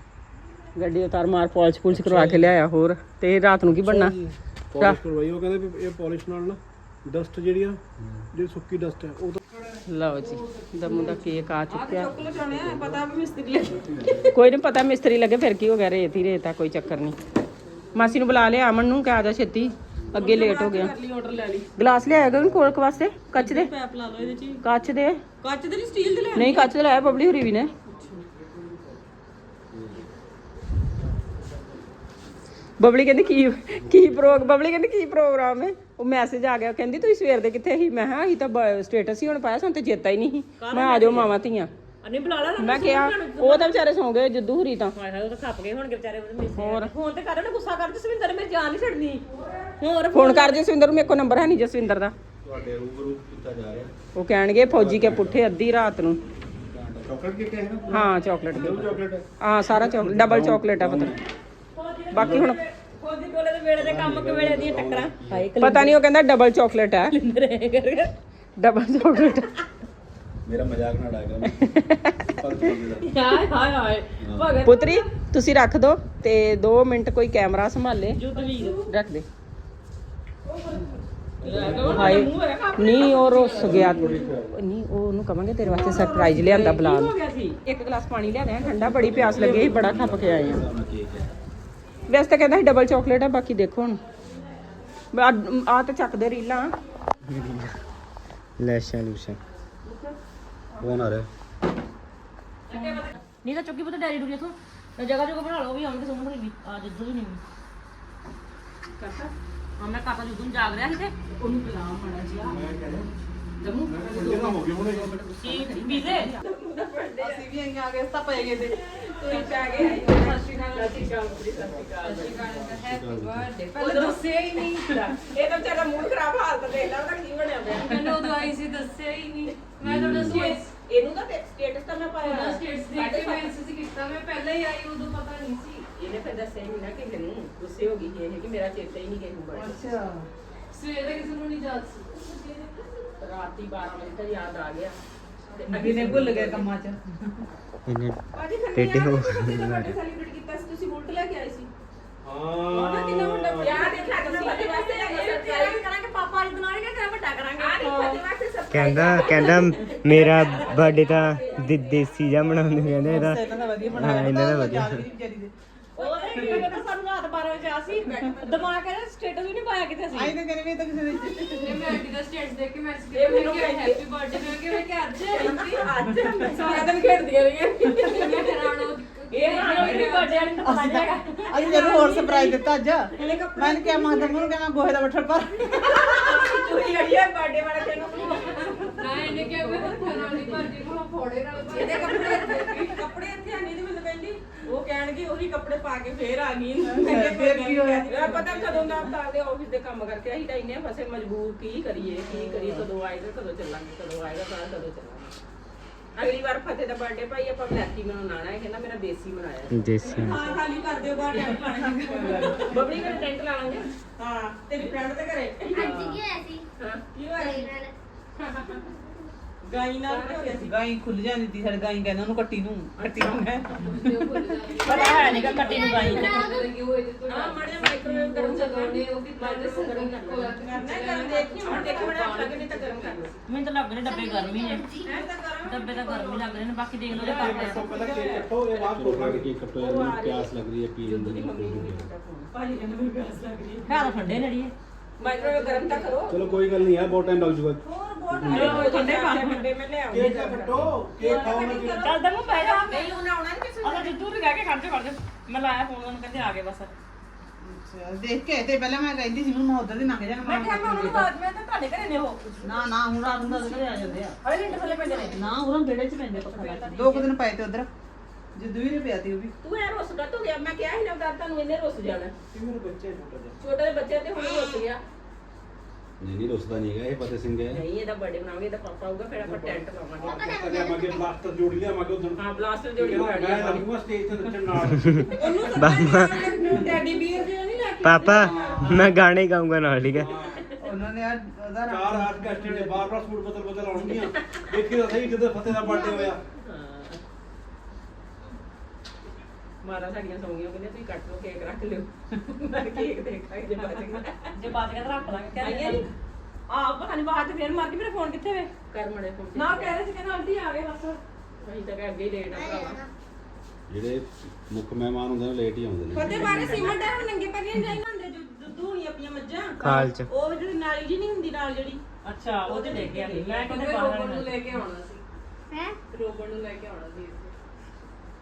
ਗੱਡੀ ਉਤਾਰ ਮਾਰ ਪਾਲਿਸ਼ ਪੁਲਿਸ਼ ਕਰਵਾ ਕੇ ਲਿਆਇਆ ਹੋਰ। ਤੇ ਰਾਤ ਨੂੰ ਕੀ ਬਣਨਾ? ਪਾਲਿਸ਼ ਕਰਵਾਈ ਉਹ ਕਹਿੰਦੇ ਵੀ ਇਹ ਪਾਲਿਸ਼ ਨਾਲ ਨਾ ਡਸਟ ਜਿਹੜੀ ਆ ਜਿਹੜੀ ਸੁੱਕੀ ਡਸਟ ਹੈ ਉਹ ਤਾਂ ਲਓ ਜੀ ਦਮੂ ਦਾ ਕੇਕ ਆ ਚੁੱਕਿਆ। ਚੋਕਲੇਟ ਚਾਣੇ ਪਤਾ ਵੀ ਮਿਸਤਰੀ ਲੱਗੇ। ਕੋਈ ਨਹੀਂ ਪਤਾ ਮਿਸਤਰੀ ਲੱਗੇ ਫਿਰ ਕੀ ਹੋ ਗਿਆ ਰੇਤ ਹੀ ਰੇਤ ਆ ਕੋਈ ਚੱਕਰ ਨਹੀਂ ਮਾਸੀ ਨੂੰ ਬੁਲਾ ਲਿਆ ਅਮਨ ਨੂੰ ਕਿ ਆ ਜਾ ਛੇਤੀ। ਅੱਗੇ ਲੇਟ ਹੋ ਗਿਆ। ਲਈ ਆਰਡਰ ਲੈ ਲਈ। ਗਲਾਸ ਲਿਆਇਆ ਕੋਲਕ ਵਾਸਤੇ ਕੱਚ ਦੇ। ਪੈਪ ਲਾ ਲਓ ਇਹਦੇ ਚ ਹੀ। ਕੱਚ ਦੇ। ਕੱਚ ਦੇ ਨਹੀਂ ਸਟੀਲ ਦੇ ਲੈ ਨਹੀਂ ਕੱਚ ਦੇ ਲਾਇਆ ਬਬਲੀ ਹੋਰੀ ਵੀ ਨੇ। ਬਬਲੀ ਕਹਿੰਦੀ ਕੀ ਕੀ ਪ੍ਰੋਗ ਬਬਲੀ ਕਹਿੰਦੀ ਕੀ ਪ੍ਰੋਗਰਾਮ ਹੈ ਉਹ ਮੈਸੇਜ ਆ ਗਿਆ ਕਹਿੰਦੀ ਤੁਸੀਂ ਸਵੇਰ ਦੇ ਕਿੱਥੇ ਸੀ? ਮੈਂ ਹਾਂ ਅਸੀਂ ਤਾਂ ਸਟੇਟਸ ਹੀ ਹੁਣ ਪਾਇਆ ਸਾਨੂੰ ਤੇ ਚੇਤਾ ਹੀ ਨਹੀਂ ਸੀ। ਮੈਂ ਆ ਜਾਓ ਮਾਵਾਂ ਧੀਆਂ। ਅਨੇ ਬੁਲਾ ਲਾ ਮੈਂ ਕਿਹਾ ਉਹ ਤਾਂ ਵਿਚਾਰੇ ਸੌਂ ਗਏ ਜੱਦੂ ਹੁਰੀ ਤਾਂ। ਹਾਏ ਹਾਏ ਉਹ ਤਾਂ ਖੱਪ ਗਏ ਹੋਣਗੇ ਵਿਚਾਰੇ ਉਹਦੇ ਮਿਸ ਹੋਰ। ਫੋਨ ਤੇ ਕਰ ਉਹਨੇ ਗੁੱਸਾ ਕਰ ਜਸਵਿੰਦਰ ਮੇਰੀ ਜਾਨ ਨਹੀਂ ਛੱਡਣੀ। ਹੋਰ ਫੋਨ ਕਰ ਜਸਵਿੰਦਰ ਨੂੰ ਮੇਰੇ ਕੋਲ ਨੰਬਰ ਹੈ ਨਹੀਂ ਜਸਵਿੰਦਰ ਦਾ। ਤੁਹਾਡੇ ਰੂਬਰੂ ਕੀਤਾ ਜਾ ਰਿਹਾ। ਉਹ ਕਹਿਣਗੇ ਫੌਜੀ ਕੇ ਪੁੱਠੇ ਅੱਧੀ ਰਾਤ ਨੂੰ। ਚਾਕਲੇਟ ਕੇਕ ਹੈ ਨਾ ਹਾਂ ਚਾਕਲੇਟ ਚਾਕਲੇਟ ਹੈ। ਹਾਂ ਸਾਰਾ ਚਾਕਲੇਟ ਡਬਲ ਚਾਕਲੇਟ ਆ ਪਤਾ। ਬਾਕੀ ਹੁਣ ਫੌਜੀ ਕੋਲੇ ਦੇ ਵੇਲੇ ਦੇ ਕੰਮ ਕਿ ਵੇਲੇ ਦੀਆਂ ਟੱਕਰਾਂ। ਹਾਏ ਪਤਾ ਨਹੀਂ ਉਹ ਕਹਿੰਦਾ ਡਬਲ ਚਾਕਲੇਟ ਹੈ। ਡਬਲ ਚਾਕਲੇਟ ਮੇਰਾ ਮਜ਼ਾਕ ਨਾ ਹਾਏ ਹਾਏ ਹਾਏ। ਭਗਤ ਪੁੱਤਰੀ ਤੁਸੀਂ ਰੱਖ ਦੋ ਤੇ 2 ਮਿੰਟ ਕੋਈ ਕੈਮਰਾ ਸੰਭਾਲੇ। ਵੀਰ ਰੱਖ ਦੇ। ਹਾਏ ਨਹੀਂ ਉਹ ਰੁੱਸ ਗਿਆ। ਨਹੀਂ ਉਹ ਉਹਨੂੰ ਕਵਾਂਗੇ ਤੇਰੇ ਵਾਸਤੇ ਸਰਪ੍ਰਾਈਜ਼ ਲਿਆਂਦਾ ਬੁਲਾ ਹੋ ਗਿਆ ਸੀ ਇੱਕ ਗਲਾਸ ਪਾਣੀ ਲਿਆ ਦੇ ਠੰਡਾ ਬੜੀ ਪਿਆਸ ਲੱਗੀ ਸੀ ਬੜਾ ਖੱਪ ਕੇ ਆਏ ਆ। ਵੈਸੇ ਤਾਂ ਕਹਿੰਦਾ ਸੀ ਡਬਲ ਚਾਕਲੇਟ ਹੈ ਬਾਕੀ ਦੇਖੋ ਹੁਣ। ਆ ਤਾਂ ਚੱਕਦੇ ਰੀਲਾਂ। ਲੈਸ਼ਾ ਲੂਸ਼ਾ ਕੌਣ ਆ ਰਿਹਾ। ਨਹੀਂ ਤਾਂ ਚੁੱਕੀ ਪੁੱਤ ਡੈਡੀ ਡੂਰੀ ਤੋਂ ਜਗ੍ਹਾ ਜਗ੍ਹਾ ਬਣਾ ਲਓ ਵੀ ਆਉਣਗੇ ਸੁਣਨ ਵੀ ਆ ਜਿੱਦੋਂ ਵੀ ਨਹੀਂ ਕਰਤਾ? ਹਾਂ ਮੈਂ ਕਾਕਾ ਜਦੋਂ ਜਾਗ ਰਿਹਾ ਸੀ ਤੇ ਉਹਨੂੰ ਬੁਲਾ ਮਾੜਾ ਜਿਹਾ। ਜਮੂ। ਵੀਰੇ? ਅਸੀਂ ਵੀ ਆਈਆਂ ਆ ਗਏ ਸਭ ਪੈ ਗਏ ਤੇ। ਤੁਸੀਂ ਪੈ ਗਏ ਸਤਿ ਸ਼੍ਰੀ ਅਕਾਲ। ਸਤਿ ਸ਼੍ਰੀ ਅਕਾਲ ਸਤਿ ਸ਼੍ਰੀ ਅਕਾਲ ਹੈਪੀ ਬਰਥਡੇ ਪਹਿਲਾਂ ਦੱਸਿਆ ਹੀ ਨਹੀਂ ਇਹ ਤਾਂ ਵਿਚਾਰਾ ਮੂਡ ਖਰਾਬ ਹਾਲਤ ਦੇਖ ਲੈ ਉਹਦਾ ਕੀ ਬਣਿਆ ਪਿਆ। ਮੈਨੂੰ ਉਦੋਂ ਆਈ ਸੀ ਦੱਸਿਆ ਹੀ ਨਹੀਂ। ਮੈਂ ਤੁਹਾਡਾ ਸਟੇਟਸ ਇਹਨੂੰ ਤਾਂ ਸਟੇਟਸ ਤਾਂ ਮੈਂ ਪਾਇਆ ਸਟੇਟਸ ਦੇਖ ਕੇ ਮੈਸੇਜ ਕੀਤਾ। ਮੈਂ ਪਹਿਲਾਂ ਹੀ ਆਈ ਉਦੋਂ ਪਤਾ ਨਹੀਂ ਸੀ। ਇਹਨੇ ਫਿਰ ਦੱਸਿਆ ਹੀ ਨਹੀਂ ਨਾ ਕਿਸੇ ਨੂੰ ਗੁੱਸੇ ਹੋ ਗਈ ਸੀ ਇਹ ਕਿ ਮੇਰਾ ਚੇਤਾ ਹੀ ਨਹੀਂ ਕਿਸੇ ਨੂੰ ਬੜਾ। ਅੱਛਾ। ਸਵੇਰੇ ਕਿਸੇ ਨੂੰ ਨਹੀਂ ਯਾਦ ਸੀ। ਰਾਤੀ 12 ਵਜੇ ਤੱਕ ਯਾਦ ਆ ਗਿਆ। ਤੇ ਅੱਗੇ ਨੇ ਭੁੱਲ ਗਏ ਕੰਮਾਂ 'ਚ। ਭਾਜੀ ਖੰਨੇ ਹੋ ਬਰਥਡੇ ਸੈਲੀਬ੍ਰੇਟ ਕੀਤਾ ਸੀ? ਤੁਸੀਂ ਬੁਲਟ ਲੈ ਕੇ ਆਏ ਸੀ? ਹਾਂ। ਕਿੰਨਾ ਵੱਡਾ ਯਾਰ ਦੇਖਿਆ ਕਿ ਸਾਡੇ ਵਾਸਤੇ ਸਰਪ੍ਰਾਈਜ਼ ਕਰਾਂਗੇ ਪਾਪਾ ਅੱਜ ਬਣਾਉਣਗੇ ਤੇਰਾ ਵੱਡਾ ਕਰਾਂਗੇ? ਆ ਨਹੀਂ ਵਾਸਤੇ ਸਰਪ੍ਰਾਈਜ਼ ਕਹਿੰਦਾ ਕਹਿੰਦਾ ਮੇਰਾ ਬਰਥਡੇ ਤਾਂ ਦੇ- ਦੇਸੀ ਜਿਹਾ ਮਨਾਉਂਦੇ ਕਹਿੰਦੇ ਇਹਦਾ। ਹਾਂ ਇਹਨਾਂ ਦਾ ਵਧੀਆ ਉਹਦੇ ਕੀ ਕਹਿੰਦਾ ਸਾਨੂੰ ਰਾਤ 12 ਵਜੇ ਆ ਸੀ। ਦਿਮਾਗ ਕਹਿੰਦਾ ਸਟੇਟਸ ਵੀ ਨਹੀਂ ਪਾਇਆ ਕਿਤੇ ਅਸੀਂ। ਆਈ ਤਾਂ ਕਰੇ ਵੀ ਤਾਂ ਕਿਸੇ ਦੇ ਮੈਂ ਆਂਟੀ ਦਾ ਸਟੇਟਸ ਦੇਖ ਕੇ ਮੈਸੇਜ ਕੀਤਾ ਮੈਂ ਕਿ ਹੈਪੀ ਬਰਥਡੇ ਮੈਂ ਕਿ ਮੈਂ ਕਿ ਅੱਜ ਅੱਜ ਸਾਰਾ ਦਿਨ ਖੇਡਦੀਆਂ ਰਹੀਆਂ। ਮੈਂ ਹੈਰਾਨ ਹੋ ਇਹ ਹੈਪੀ ਬਰਥਡੇ ਵਾਲੀ ਨੂੰ ਪਤਾ ਹੈਗਾ ਅਸੀਂ ਤੈਨੂੰ ਹੋਰ ਸਰਪ੍ਰਾਈਜ਼ ਦਿੱਤਾ ਅੱਜ। ਮੈਂ ਕਿਹਾ ਮਾਂ ਤੈਨੂੰ ਕਹਿੰਦਾ ਗੋਹੇ ਦਾ ਬੱਠਲ ਪਰ ਚੋਰੀ ਅੜੀਏ ਬਰਥਡੇ ਵਾਲੇ ਦਿਨ ਨੂੰ ਇਹਨੇ ਕਿਹਾ ਮੈਂ ਹੱਥਾਂ ਨਾਲ ਨਹੀਂ ਭਰਦੀ ਮੈਂ ਫੋੜੇ ਨਾਲ ਇਹਦੇ ਕੱਪੜੇ ਕੱਪੜੇ ਇੱਥੇ ਨਹੀਂ ਮੈਨੂੰ ਉਹ ਕਹਿਣਗੇ ਉਹੀ ਕੱਪੜੇ ਪਾ ਕੇ ਫੇਰ ਆ ਗਈ। ਫੇਰ ਕੀ ਹੋਇਆ? ਪਤਾ ਕਦੋਂ ਦਾ ਆਪਾਂ ਦੇ ਆਫਿਸ ਦੇ ਕੰਮ ਕਰਕੇ ਅਸੀਂ ਤਾਂ ਇੰਨੇ ਫਸੇ ਮਜਬੂਰ ਕੀ ਕਰੀਏ ਕੀ ਕਰੀਏ ਕਦੋਂ ਆਏਗਾ ਕਦੋਂ ਚੱਲਾਂਗੇ ਕਦੋਂ ਆਏਗਾ ਪਤਾ ਕਦੋਂ ਚੱਲਾਂਗੇ। ਅਗਲੀ ਵਾਰ ਫਤਿਹ ਦਾ ਬਰਥਡੇ ਭਾਈ ਆਪਾਂ ਬਲੈਕੀ ਮਨਾਉਣਾ ਹੈ ਕਹਿੰਦਾ ਮੇਰਾ ਦੇਸੀ ਮਨਾਇਆ ਦੇਸੀ। ਹਾਂ ਖਾਲੀ ਕਰ ਦਿਓ ਬਾਹਰ ਟੈਂਟ ਲਾਣਾ ਬਬੜੀ ਘਰੇ ਟੈਂਟ ਲਾ ਲਾਂਗੇ? ਹਾਂ ਤੇਰੀ ਫਰੈਂਡ ਦੇ ਘਰੇ। ਅੱਜ ਕੀ ਹੋਇਆ ਸੀ? ਹਾਂ। ਕੀ ਹੋਇਆ ਸੀ? ਗਾਈ ਨਾਲ ਹੋ ਸੀ। ਗਾਈ ਖੁੱਲ ਜਾਂਦੀ ਤੀ ਸਾਡੇ ਗਾਈ ਕਹਿੰਦਾ ਉਹਨੂੰ ਕੱਟੀ ਨੂੰ ਕੱਟੀ ਨੂੰ ਹੈ ਪਤਾ ਹੈ ਨਹੀਂ ਕੱਟੀ ਨੂੰ ਗਾਈ ਹਾਂ ਮਾੜੇ ਮਾਈਕ੍ਰੋਵੇਵ ਗਰਮ ਕਰਨੇ ਉਹ ਵੀ ਬਾਅਦ ਚ ਗਰਮ ਕਰ ਕਰਨਾ ਹੈ, ਗਰਮ ਦੇਖੀ ਹੁਣ ਦੇਖੀ ਬਣਾ ਲੱਗ ਨਹੀਂ ਤਾਂ ਗਰਮ ਕਰਨਾ ਮੈਨੂੰ ਤਾਂ ਲੱਗ ਰਿਹਾ ਡੱਬੇ ਗਰਮੀ ਨੇ। ਹੈ? ਗਰਮ ਡੱਬੇ ਤਾਂ ਗਰਮੀ ਲੱਗ ਰਹੇ ਨੇ ਬਾਕੀ ਦੇਖ ਲਓ ਜੇ ਕਰਦੇ ਆ ਪਹਿਲਾਂ ਕੇਕ ਕੱਟੋ ਇਹ ਮੈਨੂੰ ਪਿਆਸ ਲੱਗ ਰਹੀ ਹੈ ਪੀਣ ਦੀ। ਭਾਜੀ ਕਹਿੰਦੇ ਮੈਨੂੰ ਪਿਆਸ ਲੱਗ ਰਹੀ ਹੈ। ਤਾਂ ਠੰਡੇ ਲੜੀਏ ਮਾਈਕ੍ਰੋਵੇਵ ਗਰਮ ਤਾਂ ਕਰੋ। ਚਲੋ ਕੋਈ ਗੱਲ ਨਹੀਂ ਹੈ ਬਹੁਤ ਟਾਈਮ ਲੱਗ ਜੂਗਾ। ਹੋਰ ਬਹੁਤ ਠੰਡੇ ਪਾਣੀ। ਠੰਡੇ ਮੈਂ ਲੈ ਆਉਂਗੀ ਕੇਕ ਤਾਂ ਕੱਟੋ ਕੇਕ ਖਾਓ ਨਾ ਜੀ। ਚੱਲ ਦਮੂ ਪੈ ਜਾ। ਨਹੀਂ ਹੁਣ ਆਉਣਾ ਨਹੀਂ ਕਿਸੇ ਅਸਾਂ ਜਿੱਦੂ ਵੀ ਕਹਿ ਕੇ ਖੜ ਜਾ ਖੜ ਜਾ ਮੈਂ ਲਾਇਆ ਫੋਨ ਉਹਨੂੰ ਕਹਿੰਦੇ ਆ ਗਏ ਬਸ। ਦੇਖ ਕੇ ਤੇ ਪਹਿਲਾਂ ਮੈਂ ਕਹਿੰਦੀ ਸੀ ਮੈਨੂੰ ਮੈਂ ਉਧਰ ਦੀ ਲੰਘ ਜਾਣਾ ਮੈਂ ਕਿਹਾ ਮੈਂ ਉਹਨੂੰ ਬਾਅਦ ਮੈਂ ਤਾਂ ਤੁਹਾਡੇ ਘਰੇ ਨੇ ਉਹ। ਨਾ ਨਾ ਹੁਣ ਰਾਤ ਨੂੰ ਤਾਂ ਉਹਦੇ ਘਰੇ ਆ ਜਾਂਦੇ ਆ। ਅਰੇ ਲਿੰਡ ਥੱਲੇ ਪੈਂਦੇ ਨੇ। ਨਾ ਉਹਨਾਂ ਵਿਹੜੇ 'ਚ ਪੈਂਦੇ ਪੱਖਾ ਦੋ ਕੁ ਦਿਨ ਪਏ ਤੇ ਉਧਰ। ਜਿੱਦ ਵੀ ਨੇ ਪਿਆ ਤੀ ਉਹ ਵੀ। ਤੂੰ ਐ ਰੁੱਸ ਕਾ ਗਿਆ। ਮੈਂ ਕਿਹਾ ਸੀ ਨਾ ਉਦਾਰ ਤੁਹਾਨੂੰ ਇਹਨੇ ਰੁੱਸ ਜਾਣਾ। ਮੇਰੇ ਬੱਚੇ ਛੋਟਾ ਜਿਹਾ ਛੋਟੇ ਜਿਹੇ ਬੱਚੇ ਤੇ ਹੁਣ ਰੁੱਸ ਗਿਆ। ਨਹੀਂ ਨਹੀਂ ਰੁੱਸਦਾ ਨਹੀਂ ਹੈਗਾ ਇਹ ਫਤਿਹ ਸਿੰਘ ਹੈ। ਨਹੀਂ ਇਹਦਾ ਬਰਥਡੇ ਮਨਾਵਾਂਗੇ ਇਹਦਾ ਪਾਪਾ ਆਊਗਾ ਫਿਰ ਆਪਾਂ ਟੈਂਟ ਲਾਵਾਂਗੇ। ਕਦੇ ਆਵਾਂਗੇ ਬਲਾਸਟਰ ਜੋੜ ਲਿਆ ਆਵਾਂਗੇ ਉਦੋਂ ਹਾਂ ਬਲਾਸਟਰ ਜੋੜੀ ਮੈਂ ਪਾਣੀ ਲੱਗੂਗਾ ਸਟੇਜ ਤੇ ਨੱਚਣ ਨਾਲ ਬਾਬਾ ਡੈਡੀ ਬੀਅਰ ਜੇ ਨਹੀਂ ਲੈ ਕੇ ਪਾਪਾ ਮੈਂ ਗਾਣੇ ਗਾਉਂਗਾ ਨਾਲ ਠੀਕ ਹੈ? ਉਹਨਾਂ ਨੇ ਆ ਉਹਦਾ ਚਾਰ ਆਰਕੈਸਟਰੇ ਨੇ ਬਾਰ ਬਾਰ ਸੂਟ ਬਦਲ ਬਦਲ ਆਉਣਗੀਆਂ। ਦੇਖੀ ਤਾਂ ਸਹੀ ਜਦੋਂ ਫਤਿਹ ਦਾ ਬਰਥਡੇ ਹੋਇਆ। ਮਾਰਾ ਸਾਡੀਆਂ ਸੌਂਗੀਆਂ ਕਹਿੰਦੇ ਤੁਸੀਂ ਕੱਟ ਲਓ ਕੇਕ ਰੱਖ ਲਿਓ। ਮੈਂ ਕੇਕ ਦੇਖਾਂਗੇ ਜੇ ਬਚ ਗਿਆ ਜੇ ਬਾਤ ਕਰ ਰੱਖ ਲਾਂਗੇ ਆਈਆਂ ਨੀ? ਆ ਪਤਾ ਨਹੀਂ ਬਾਅਦ ਚ ਫੇਰ ਮਾਰ ਕੇ ਮੇਰਾ ਫੋਨ ਕਿੱਥੇ ਵੇ? ਕਰ ਮੜੇ ਫੋਨ ਨਾ ਕਹਿ ਰਹੇ ਸੀ ਕਹਿੰਦਾ ਆਂਟੀ ਆ ਗਏ ਬਸ। ਅਸੀਂ ਤਾਂ ਕਹਿ ਅੱਗੇ ਹੀ ਲੇਟ ਆ ਭਰਾਵਾ। ਜਿਹੜੇ ਮੁੱਖ ਮਹਿਮਾਨ ਹੁੰਦੇ ਨੇ ਲੇਟ ਹੀ ਆਉਂਦੇ ਨੇ। ਫਤਿਹ ਬਾਰੇ ਸੀਮੈਂਟ ਹੈ ਹੁਣ ਨੰਗੇ ਪੈਰੀਂ ਜਾਈ ਹੁੰਦੇ ਜੋ ਦੁੱਧੂ ਨਹੀਂ ਆਪਣੀਆਂ ਮੱਝਾਂ? ਖਾਲ ਚ। ਉਹ ਜਿਹੜੀ ਨਾਲੀ ਜੀ ਨਹੀਂ ਹੁੰਦੀ ਨਾਲ ਜਿਹੜੀ। ਅੱਛਾ ਉਹ ਤੇ ਲੈ ਕੇ ਆ ਗਈ ਮੈਂ ਕਹਿੰਦਾ ਕਹਿੰਦੇ ਬਾਹਰ ਨੂੰ ਲੈ ਕੇ ਆਉਣਾ ਸੀ। ਹੈ? ਰੋਬਨ ਨੂੰ ਲੈ ਕੇ ਆਉਣਾ ਸੀ।